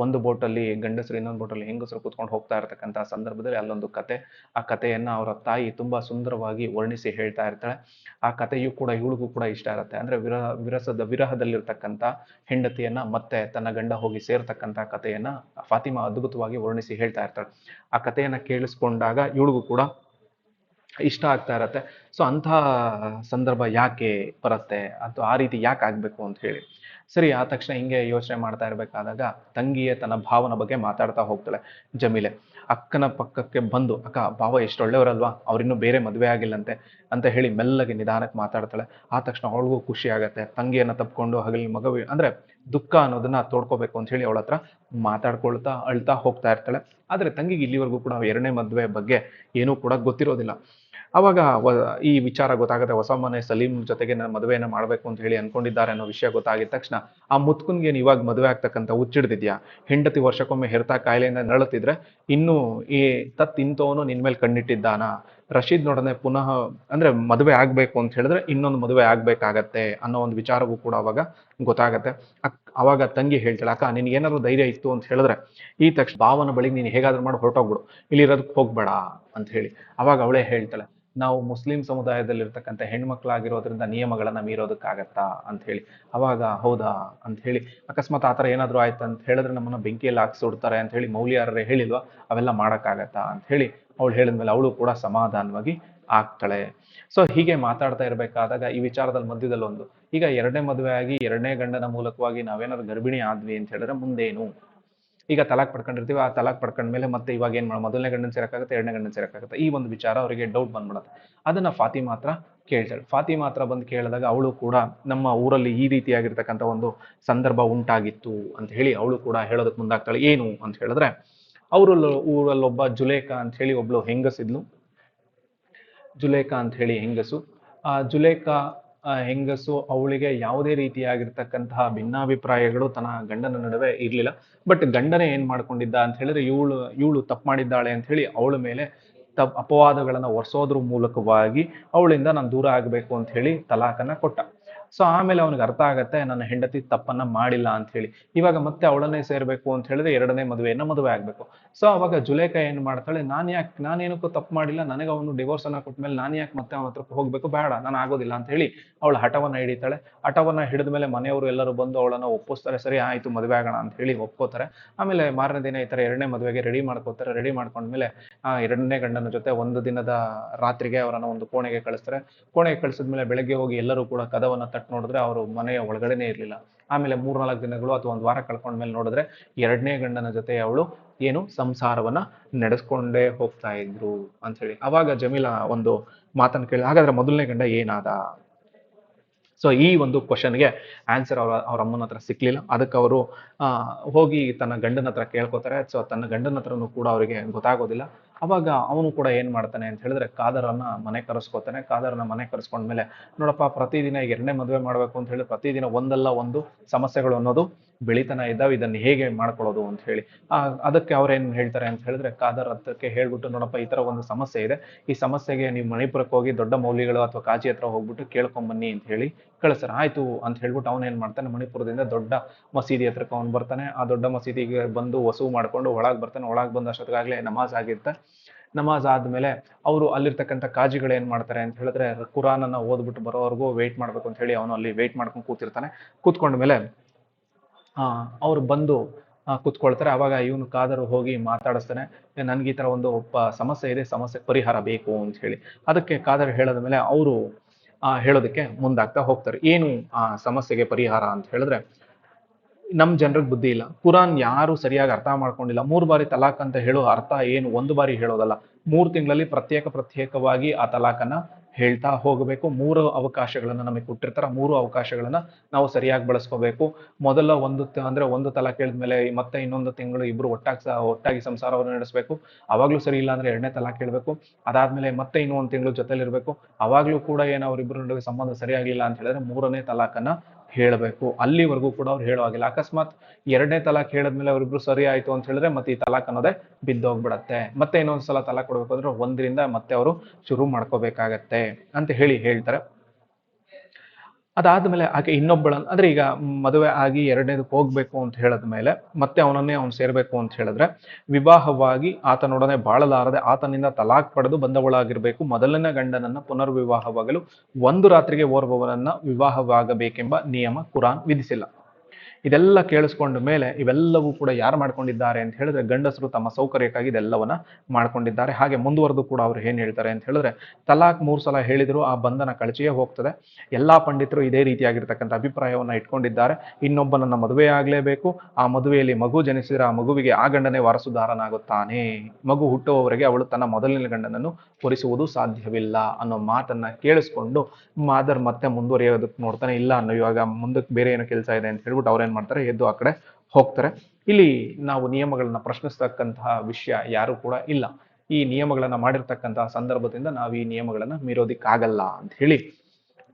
ಒಂದು ಬೋಟಲ್ಲಿ ಗಂಡಸರು, ಇನ್ನೊಂದು ಬೋಟಲ್ಲಿ ಹೆಂಗಸರು ಕೂತ್ಕೊಂಡು ಹೋಗ್ತಾ ಇರ್ತಕ್ಕಂಥ ಸಂದರ್ಭದಲ್ಲಿ ಅಲ್ಲೊಂದು ಕತೆ. ಆ ಕಥೆಯನ್ನು ಅವರ ತಾಯಿ ತುಂಬಾ ಸುಂದರವಾಗಿ ವರ್ಣಿಸಿ ಹೇಳ್ತಾ ಇರ್ತಾಳೆ. ಆ ಕಥೆಯು ಕೂಡ ಇವಳಿಗೂ ಕೂಡ ಇಷ್ಟ ಇರುತ್ತೆ. ಅಂದ್ರೆ ವಿರಹ ವಿರಸದ, ವಿರಹದಲ್ಲಿರ್ತಕ್ಕಂಥ ಹೆಂಡತಿಯನ್ನ ಮತ್ತೆ ತನ್ನ ಗಂಡ ಹೋಗಿ ಸೇರ್ತಕ್ಕಂಥ ಕಥೆಯನ್ನ ಫಾತಿಮಾ ಅದ್ಭುತವಾಗಿ ವರ್ಣಿಸಿ ಹೇಳ್ತಾ ಇರ್ತಾಳೆ. ಆ ಕಥೆಯನ್ನ ಕೇಳಿಸ್ಕೊಂಡಾಗ ಇವಳಿಗೂ ಕೂಡ ಇಷ್ಟ ಆಗ್ತಾ ಇರತ್ತೆ. ಸೊ ಅಂಥ ಸಂದರ್ಭ ಯಾಕೆ ಬರುತ್ತೆ? ಅಥವಾ ಆ ರೀತಿ ಯಾಕೆ ಆಗ್ಬೇಕು ಅಂತ ಹೇಳಿ. ಸರಿ ಆ ತಕ್ಷಣ ಹಿಂಗೆ ಯೋಚನೆ ಮಾಡ್ತಾ ಇರಬೇಕಾದಾಗ ತಂಗಿಯೇ ತನ್ನ ಭಾವನ ಬಗ್ಗೆ ಮಾತಾಡ್ತಾ ಹೋಗ್ತಾಳೆ ಜಮೀಲೆ. ಅಕ್ಕನ ಪಕ್ಕಕ್ಕೆ ಬಂದು, ಅಕ್ಕ, ಭಾವ ಎಷ್ಟು ಒಳ್ಳೆಯವರಲ್ವಾ? ಅವರಿನ್ನೂ ಬೇರೆ ಮದುವೆ ಆಗಿಲ್ಲಂತೆ, ಅಂತ ಹೇಳಿ ಮೆಲ್ಲಗೆ ನಿಧಾನಕ್ಕೆ ಮಾತಾಡ್ತಾಳೆ. ಆ ತಕ್ಷಣ ಅವಳಿಗೂ ಖುಷಿ ಆಗುತ್ತೆ. ತಂಗಿಯನ್ನು ತಪ್ಪಿಕೊಂಡು ಹಗಲಿ ಮಗವಿ ಅಂದರೆ ದುಃಖ ಅನ್ನೋದನ್ನ ತೋಡ್ಕೋಬೇಕು ಅಂತ ಹೇಳಿ ಅವಳ ಹತ್ರ ಮಾತಾಡ್ಕೊಳ್ತಾ ಅಳ್ತಾ ಹೋಗ್ತಾ ಇರ್ತಾಳೆ. ಆದ್ರೆ ತಂಗಿಗೆ ಇಲ್ಲಿವರೆಗೂ ಕೂಡ ಎರಡನೇ ಮದುವೆ ಬಗ್ಗೆ ಏನೂ ಕೂಡ ಗೊತ್ತಿರೋದಿಲ್ಲ. ಅವಾಗ ಈ ವಿಚಾರ ಗೊತ್ತಾಗುತ್ತೆ ಹೊಸ ಮನೆ ಸಲೀಂ ಜೊತೆಗೆ ನಾನು ಮದುವೆಯನ್ನು ಮಾಡಬೇಕು ಅಂತ ಹೇಳಿ ಅನ್ಕೊಂಡಿದ್ದಾರೆ ಅನ್ನೋ ವಿಷಯ ಗೊತ್ತಾಗಿದ ತಕ್ಷಣ, ಆ ಮುತ್ಕುನ್ಗೆ ಇವಾಗ ಮದುವೆ ಆಗ್ತಕ್ಕಂಥ ಹುಚ್ಚಿಡ್ದಿದ್ಯಾ? ಹೆಂಡತಿ ವರ್ಷಕ್ಕೊಮ್ಮೆ ಹೆರ್ತಾ ಕಾಯಿಲೆಯಿಂದ ನರಳುತ್ತಿದ್ರೆ ಇನ್ನು ಈ ತತ್ ಇಂಥವನು ನಿನ್ ಮೇಲೆ ಕಣ್ಣಿಟ್ಟಿದ್ದಾನ? ರಶೀದ್ನೊಡನೆ ಪುನಃ, ಅಂದ್ರೆ ಮದುವೆ ಆಗ್ಬೇಕು ಅಂತ ಹೇಳಿದ್ರೆ ಇನ್ನೊಂದು ಮದುವೆ ಆಗ್ಬೇಕಾಗತ್ತೆ ಅನ್ನೋ ಒಂದು ವಿಚಾರವೂ ಕೂಡ ಅವಾಗ ಗೊತ್ತಾಗತ್ತೆ. ಅವಾಗ ತಂಗಿ ಹೇಳ್ತಾಳೆ, ಅಕ್ಕ ನಿನ್ಗೇನಾದ್ರು ಧೈರ್ಯ ಇತ್ತು ಅಂತ ಹೇಳಿದ್ರೆ ಈ ತಕ್ಷಣ ಭಾವನ ಬಳಿಗೆ ನೀನು ಹೇಗಾದರೂ ಮಾಡಿ, ಹೊರಟೋಗ್ಬಿಡು. ಇಲ್ಲಿರೋದಕ್ಕೆ ಹೋಗ್ಬೇಡ ಅಂತ ಹೇಳಿ. ಅವಾಗ ಅವಳೇ ಹೇಳ್ತಾಳೆ ನಾವು ಮುಸ್ಲಿಂ ಸಮುದಾಯದಲ್ಲಿರ್ತಕ್ಕಂಥ ಹೆಣ್ಮಕ್ಳಾಗಿರೋದ್ರಿಂದ ನಿಯಮಗಳನ್ನ ಮೀರೋದಕ್ಕಾಗತ್ತಾ ಅಂತ ಹೇಳಿ. ಅವಾಗ ಹೌದಾ ಅಂತ ಹೇಳಿ. ಅಕಸ್ಮಾತ್ ಆ ಥರ ಏನಾದರೂ ಆಯ್ತು ಅಂತ ಹೇಳಿದ್ರೆ ನಮ್ಮನ್ನ ಬೆಂಕಿಯಲ್ಲಿ ಹಾಕಿ ಸುಡ್ತಾರೆ ಅಂತ ಹೇಳಿ ಮೌಲ್ಯಾರರೇ ಹೇಳಿಲ್ವಾ? ಅವೆಲ್ಲ ಮಾಡೋಕ್ಕಾಗತ್ತಾ ಅಂತ ಹೇಳಿ ಅವಳು ಹೇಳಿದ್ಮೇಲೆ ಅವಳು ಕೂಡ ಸಮಾಧಾನವಾಗಿ ಆಗ್ತಾಳೆ. ಸೊ ಹೀಗೆ ಮಾತಾಡ್ತಾ ಇರಬೇಕಾದಾಗ ಈ ವಿಚಾರದಲ್ಲಿ ಮಧ್ಯದಲ್ಲಿ ಒಂದು ಈಗ ಎರಡನೇ ಮದುವೆ ಆಗಿ ಎರಡನೇ ಗಂಡನ ಮೂಲಕವಾಗಿ ನಾವೇನಾದ್ರು ಗರ್ಭಿಣಿ ಆದ್ವಿ ಅಂತ ಹೇಳಿದ್ರೆ ಮುಂದೇನು? ಈಗ ತಲಾಕ್ ಪಡ್ಕೊಂಡಿರ್ತೀವಿ, ಆ ತಲಾಕ್ ಪಡ್ಕೊಂಡ್ಮೇಲೆ ಮತ್ತೆ ಇವಾಗ ಏನು ಮಾಡೋ, ಮೊದಲನೇ ಗಂಡನ ಸೇರಕ್ಕಾಗುತ್ತೆ, ಎರಡನೇ ಗಂಡನ ಸೇರಕ್ಕಾಗುತ್ತೆ, ಈ ಒಂದು ವಿಚಾರ ಅವರಿಗೆ ಡೌಟ್ ಬಂದ್ಬಿಡುತ್ತೆ. ಅದನ್ನ ಫಾತಿ ಮಾತ್ರ ಕೇಳ್ತಾಳೆ. ಫಾತಿ ಮಾತ್ರ ಬಂದು ಕೇಳಿದಾಗ ಅವಳು ಕೂಡ ನಮ್ಮ ಊರಲ್ಲಿ ಈ ರೀತಿಯಾಗಿರ್ತಕ್ಕಂಥ ಒಂದು ಸಂದರ್ಭ ಉಂಟಾಗಿತ್ತು ಅಂತ ಹೇಳಿ ಅವಳು ಕೂಡ ಹೇಳೋದಕ್ಕೆ ಮುಂದಾಗ್ತಾಳೆ. ಏನು ಅಂತ ಹೇಳಿದ್ರೆ, ಅವರಲ್ಲಿ, ಊರಲ್ಲೊಬ್ಬ ಜುಲೇಖಾ ಅಂತ ಹೇಳಿ ಒಬ್ಳು ಹೆಂಗಸಿದ್ಲು. ಜುಲೇಖಾ ಅಂತ ಹೇಳಿ ಹೆಂಗಸು. ಆ ಜುಲೇಖಾ ಹೆಂಗಸು ಅವಳಿಗೆ ಯಾವುದೇ ರೀತಿಯಾಗಿರ್ತಕ್ಕಂತಹ ಭಿನ್ನಾಭಿಪ್ರಾಯಗಳು ತನ್ನ ಗಂಡನ ನಡುವೆ ಇರಲಿಲ್ಲ. ಬಟ್ ಗಂಡನೇ ಏನ್ ಮಾಡ್ಕೊಂಡಿದ್ದ ಅಂತ ಹೇಳಿದ್ರೆ ಇವಳು ಇವಳು ತಪ್ಪು ಮಾಡಿದ್ದಾಳೆ ಅಂತ ಹೇಳಿ ಅವಳ ಮೇಲೆ ತಪ್, ಅಪವಾದಗಳನ್ನ ಒರೆಸೋದ್ರ ಮೂಲಕವಾಗಿ ಅವಳಿಂದ ನಾನು ದೂರ ಆಗಬೇಕು ಅಂತ ಹೇಳಿ ತಲಾಖನ್ನ ಕೊಟ್ಟ. ಸೊ ಆಮೇಲೆ ಅವನಿಗೆ ಅರ್ಥ ಆಗತ್ತೆ, ನನ್ನ ಹೆಂಡತಿ ತಪ್ಪನ್ನ ಮಾಡಿಲ್ಲ ಅಂತ ಹೇಳಿ. ಇವಾಗ ಮತ್ತೆ ಅವಳನ್ನೇ ಸೇರ್ಬೇಕು ಅಂತ ಹೇಳಿದ್ರೆ ಎರಡನೇ ಮದುವೆಯನ್ನ ಮದುವೆ ಆಗ್ಬೇಕು. ಸೊ ಅವಾಗ ಜುಲೇಖ ಏನ್ ಮಾಡ್ತಾಳೆ, ನಾನು ಯಾಕೆ ನಾನೇನಕ್ಕೂ ತಪ್ಪು ಮಾಡಿಲ್ಲ, ನನಗೆ ಅವನು ಡಿವೋರ್ಸ್ ಅನ್ನ ಕೊಟ್ಮೇಲೆ ನಾನು ಯಾಕೆ ಮತ್ತೆ ಅವನ ಹತ್ರ ಹೋಗ್ಬೇಕು? ಬೇಡ, ನಾನು ಆಗೋದಿಲ್ಲ ಅಂತ ಹೇಳಿ ಅವಳು ಹಠವನ್ನ ಹಿಡಿತಾಳೆ. ಹಠವನ್ನ ಹಿಡಿದ ಮೇಲೆ ಮನೆಯವರು ಎಲ್ಲರೂ ಬಂದು ಅವಳನ್ನ ಒಪ್ಪಿಸ್ತಾರೆ, ಸರಿ ಆಯ್ತು ಮದುವೆ ಆಗೋಣ ಅಂತ ಹೇಳಿ ಒಪ್ಕೋತಾರೆ. ಆಮೇಲೆ ಮಾರನೇ ದಿನ ಈ ತರ ಎರಡನೇ ಮದುವೆಗೆ ರೆಡಿ ಮಾಡ್ಕೋತಾರೆ. ರೆಡಿ ಮಾಡ್ಕೊಂಡ್ಮೇಲೆ ಆ, ಎರಡನೇ ಗಂಡನ ಜೊತೆ ಒಂದು ದಿನದ ರಾತ್ರಿಗೆ ಅವರನ್ನ ಒಂದು ಕೋಣೆಗೆ ಕಳಿಸ್ತಾರೆ. ಕೋಣೆಗೆ ಕಳಿಸಿದ್ಮೇಲೆ ಬೆಳಗ್ಗೆ ಹೋಗಿ ಎಲ್ಲರೂ ಕೂಡ ಕದವನ್ನ ನೋಡಿದ್ರೆ ಅವರು ಮನೆಯ ಒಳಗಡೆನೆ ಇರಲಿಲ್ಲ. ಆಮೇಲೆ ಮೂರ್ನಾಲ್ಕು ದಿನಗಳು ಅಥವಾ ಒಂದು ವಾರ ಕಳ್ಕೊಂಡ್ಮೇಲೆ ನೋಡಿದ್ರೆ ಎರಡನೇ ಗಂಡನ ಜೊತೆ ಅವಳು ಏನು ಸಂಸಾರವನ್ನ ನಡೆಸ್ಕೊಂಡೇ ಹೋಗ್ತಾ ಇದ್ರು ಅಂತ ಹೇಳಿ. ಅವಾಗ ಜಮೀಲಾ ಒಂದು ಮಾತನ್ನು ಕೇಳಿ, ಹಾಗಾದ್ರೆ ಮೊದಲನೇ ಗಂಡ ಏನಾದ? ಸೊ ಈ ಒಂದು ಕ್ವಶನ್ಗೆ ಆನ್ಸರ್ ಅವರ, ಅವ್ರ ಅಮ್ಮನ ಹತ್ರ ಸಿಕ್ಲಿಲ್ಲ. ಅದಕ್ಕೆ ಅವರು ಹೋಗಿ ತನ್ನ ಗಂಡನ ಹತ್ರ ಕೇಳ್ಕೊತಾರೆ. ಸೊ ತನ್ನ ಗಂಡನ ಹತ್ರನೂ ಕೂಡ ಅವರಿಗೆ ಗೊತ್ತಾಗೋದಿಲ್ಲ. ಅವಾಗ ಅವನು ಕೂಡ ಏನು ಮಾಡ್ತಾನೆ ಅಂತ ಹೇಳಿದ್ರೆ ಕಾದರನ್ನ ಮನೆ ಕರೆಸ್ಕೊತಾನೆ. ಕಾದರನ್ನ ಮನೆ ಕರೆಸ್ಕೊಂಡ್ಮೇಲೆ ನೋಡಪ್ಪ ಪ್ರತಿದಿನ ಎರಡನೇ ಮದುವೆ ಮಾಡಬೇಕು ಅಂತ ಹೇಳಿ ಪ್ರತಿದಿನ ಒಂದಲ್ಲ ಒಂದು ಸಮಸ್ಯೆಗಳು ಅನ್ನೋದು ಬೆಳಿತಾನೆ ಇದ್ದಾವೆ, ಇದನ್ನು ಹೇಗೆ ಮಾಡ್ಕೊಳ್ಳೋದು ಅಂತ ಹೇಳಿ. ಅದಕ್ಕೆ ಅವ್ರೇನು ಹೇಳ್ತಾರೆ ಅಂತ ಹೇಳಿದ್ರೆ, ಕಾದರ್ ಹತ್ರಕ್ಕೆ ಹೇಳ್ಬಿಟ್ಟು, ನೋಡಪ್ಪ, ಈ ತರ ಒಂದು ಸಮಸ್ಯೆ ಇದೆ. ಈ ಸಮಸ್ಯೆಗೆ ನೀವು ಮಣಿಪುರಕ್ಕೆ ಹೋಗಿ ದೊಡ್ಡ ಮೌಲ್ಯಗಳು ಅಥವಾ ಕಾಜಿ ಹತ್ರ ಹೋಗ್ಬಿಟ್ಟು ಕೇಳ್ಕೊಂಬನ್ನಿ ಅಂತ ಹೇಳಿ ಕಳಿಸ್ತಾರೆ ಆಯಿತು ಅಂತ ಹೇಳ್ಬಿಟ್ಟು ಅವ್ನು ಏನು ಮಾಡ್ತಾನೆ, ಮಣಿಪುರದಿಂದ ದೊಡ್ಡ ಮಸೀದಿ ಹತ್ರಕ್ಕೆ ಅವ್ನು ಬರ್ತಾನೆ. ಆ ದೊಡ್ಡ ಮಸೀದಿಗೆ ಬಂದು ವಸೂ ಮಾಡ್ಕೊಂಡು ಒಳಗೆ ಬರ್ತಾನೆ. ಒಳಗೆ ಬಂದ ನಮಾಜ್ ಆಗಿರುತ್ತೆ ನಮಾಜ್ ಆದ್ಮೇಲೆ ಅವರು ಅಲ್ಲಿರ್ತಕ್ಕಂಥ ಕಾಜಿಗಳು ಏನು ಮಾಡ್ತಾರೆ ಅಂತ ಹೇಳಿದ್ರೆ, ಕುರಾನನ್ನು ಓದ್ಬಿಟ್ಟು ಬರೋವರೆಗೂ ವೆಯ್ಟ್ ಮಾಡಬೇಕು ಅಂತ ಹೇಳಿ ಅವನು ಅಲ್ಲಿ ವೆಯ್ಟ್ ಮಾಡ್ಕೊಂಡು ಕೂತಿರ್ತಾನೆ. ಕೂತ್ಕೊಂಡ್ಮೇಲೆ ಅವ್ರು ಬಂದು ಕುತ್ಕೊಳ್ತಾರೆ. ಅವಾಗ ಇವನು ಕಾದರು ಹೋಗಿ ಮಾತಾಡಿಸ್ತಾನೆ ನನ್ಗೆ ಈ ತರ ಒಂದು ಸಮಸ್ಯೆ ಇದೆ, ಸಮಸ್ಯೆ ಪರಿಹಾರ ಬೇಕು ಅಂತ ಹೇಳಿ. ಅದಕ್ಕೆ ಕಾದರ್ ಹೇಳದ ಮೇಲೆ ಅವರು ಹೇಳೋದಕ್ಕೆ ಮುಂದಾಗ್ತಾ ಹೋಗ್ತಾರೆ. ಏನು, ಆ, ಸಮಸ್ಯೆಗೆ ಪರಿಹಾರ ಅಂತ ಹೇಳಿದ್ರೆ ನಮ್ಮ ಜನರಿಗೆ ಬುದ್ಧಿ ಇಲ್ಲ. ಕುರಾನ್ ಯಾರು ಸರಿಯಾಗಿ ಅರ್ಥ ಮಾಡ್ಕೊಂಡಿಲ್ಲ. ಮೂರು ಬಾರಿ ತಲಾಕ್ ಅಂತ ಹೇಳೋ ಅರ್ಥ ಏನು? ಒಂದು ಬಾರಿ ಹೇಳೋದಲ್ಲ. ಮೂರು ತಿಂಗಳಲ್ಲಿ ಪ್ರತ್ಯೇಕ ಪ್ರತ್ಯೇಕವಾಗಿ ಆ ತಲಾಕನ್ನ ಹೇಳ್ತಾ ಹೋಗಬೇಕು. ಮೂರು ಅವಕಾಶಗಳನ್ನು ನಮಗೆ ಕೊಟ್ಟಿರ್ತಾರೆ. ಮೂರು ಅವಕಾಶಗಳನ್ನು ನಾವು ಸರಿಯಾಗಿ ಬಳಸ್ಕೋಬೇಕು. ಮೊದಲ ಒಂದು ಅಂದ್ರೆ ಒಂದು ತಲ ಹೇಳಿದ್ಮೇಲೆ ಮತ್ತೆ ಇನ್ನೊಂದು ತಿಂಗಳು ಇಬ್ಬರು ಒಟ್ಟಾಗಿ ಒಟ್ಟಾಗಿ ಸಂಸಾರವನ್ನು ನಡೆಸಬೇಕು. ಅವಾಗಲೂ ಸರಿ ಇಲ್ಲ ಅಂದ್ರೆ ಎರಡನೇ ತಲಾಕ್ ಕೇಳಬೇಕು ಅದಾದಮೇಲೆ ಮತ್ತೆ ಇನ್ನೂ ಒಂದು ತಿಂಗಳು ಜೊತೆಲಿ ಅವಾಗಲೂ ಕೂಡ ಏನು ಅವ್ರಿಬ್ರು ನಡುವೆ ಸಂಬಂಧ ಸರಿಯಾಗಿಲ್ಲ ಅಂತ ಹೇಳಿದ್ರೆ ಮೂರನೇ ತಲಾಖನ್ನು ಹೇಳಬೇಕು. ಅಲ್ಲಿವರೆಗೂ ಕೂಡ ಅವ್ರು ಹೇಳೋ ಹಾಗಿಲ್ಲ. ಅಕಸ್ಮಾತ್ ಎರಡನೇ ತಲಾಕ್ ಹೇಳಿದ್ಮೇಲೆ ಅವ್ರಿಬ್ರು ಸರಿ ಆಯ್ತು ಅಂತ ಹೇಳಿದ್ರೆ ಮತ್ತೆ ಈ ತಲಾಕ್ ಅನ್ನೋದೇ ಬಿದ್ದೋಗ್ಬಿಡತ್ತೆ. ಮತ್ತೆ ಇನ್ನೊಂದ್ಸಲ ತಲಾಕ್ ಕೊಡ್ಬೇಕು ಅಂದ್ರೆ ಒಂದರಿಂದ ಮತ್ತೆ ಅವರು ಶುರು ಮಾಡ್ಕೋಬೇಕಾಗತ್ತೆ. ಅಂತ ಹೇಳಿ ಹೇಳ್ತಾರೆ. ಅದಾದ್ಮೇಲೆ ಆಕೆ ಇನ್ನೊಬ್ಬಳ ಅಂದ್ರೆ ಈಗ ಮದುವೆ ಆಗಿ ಎರಡನೇದಕ್ಕೆ ಹೋಗ್ಬೇಕು ಅಂತ ಹೇಳಿದ್ಮೇಲೆ ಮತ್ತೆ ಅವನನ್ನೇ ಅವ್ನು ಸೇರ್ಬೇಕು ಅಂತ ಹೇಳಿದ್ರೆ, ವಿವಾಹವಾಗಿ ಆತನೊಡನೆ ಬಾಳಲಾರದೆ ಆತನಿಂದ ತಲಾಕ್ ಪಡೆದು ಬಂದವಳಾಗಿರ್ಬೇಕು. ಮೊದಲನೇ ಗಂಡನನ್ನ ಪುನರ್ವಿವಾಹವಾಗಲು ಒಂದು ರಾತ್ರಿಗೆ ಓರ್ವವನನ್ನ ವಿವಾಹವಾಗಬೇಕೆಂಬ ನಿಯಮ ಕುರಾನ್ ವಿಧಿಸಿಲ್ಲ. ಇದೆಲ್ಲ ಕೇಳಿಸ್ಕೊಂಡ ಮೇಲೆ ಇವೆಲ್ಲವೂ ಕೂಡ ಯಾರು ಮಾಡ್ಕೊಂಡಿದ್ದಾರೆ ಅಂತ ಹೇಳಿದ್ರೆ ಗಂಡಸರು ತಮ್ಮ ಸೌಕರ್ಯಕ್ಕಾಗಿ ಇದೆಲ್ಲವನ್ನ ಮಾಡ್ಕೊಂಡಿದ್ದಾರೆ. ಹಾಗೆ ಮುಂದುವರೆದು ಕೂಡ ಅವರು ಏನು ಹೇಳ್ತಾರೆ ಅಂತ ಹೇಳಿದ್ರೆ ತಲಾಖ್ ಮೂರು ಸಲ ಹೇಳಿದ್ರು, ಆ ಬಂಧನ ಕಳಚಿಯೇ ಹೋಗ್ತದೆ. ಎಲ್ಲಾ ಪಂಡಿತರು ಇದೇ ರೀತಿಯಾಗಿರ್ತಕ್ಕಂಥ ಅಭಿಪ್ರಾಯವನ್ನ ಇಟ್ಕೊಂಡಿದ್ದಾರೆ. ಇನ್ನೊಬ್ಬನನ್ನ ಮದುವೆ ಆಗಲೇಬೇಕು, ಆ ಮದುವೆಯಲ್ಲಿ ಮಗು ಜನಿಸಿದರೆ ಆ ಮಗುವಿಗೆ ಆ ಗಂಡನೇ ವಾರಸುದಾರನಾಗುತ್ತಾನೆ. ಮಗು ಹುಟ್ಟುವವರೆಗೆ ಅವಳು ತನ್ನ ಮೊದಲಿನ ಗಂಡನನ್ನು ಕೊರಿಸುವುದು ಸಾಧ್ಯವಿಲ್ಲ ಅನ್ನೋ ಮಾತನ್ನ ಕೇಳಿಸ್ಕೊಂಡು ಮಾದರ್ ಮತ್ತೆ ಮುಂದುವರಿಯೋದಕ್ಕೆ ನೋಡ್ತಾನೆ, ಇಲ್ಲ ಅನ್ನೋ ಇವಾಗ ಮುಂದಕ್ಕೆ ಬೇರೆ ಏನೋ ಕೆಲಸ ಇದೆ ಅಂತ ಹೇಳ್ಬಿಟ್ಟು ಅವ್ರೇನ್ ಮಾಡ್ತಾರೆ, ಎದ್ದು ಆ ಕಡೆ ಹೋಗ್ತಾರೆ. ಇಲ್ಲಿ ನಾವು ನಿಯಮಗಳನ್ನ ಪ್ರಶ್ನಿಸ್ತಕ್ಕಂತಹ ವಿಷಯ ಯಾರು ಕೂಡ ಇಲ್ಲ. ಈ ನಿಯಮಗಳನ್ನ ಮಾಡಿರ್ತಕ್ಕಂತಹ ಸಂದರ್ಭದಿಂದ ನಾವು ಈ ನಿಯಮಗಳನ್ನ ಮೀರೋದಿಕ್ಕಾಗಲ್ಲ ಅಂತ ಹೇಳಿ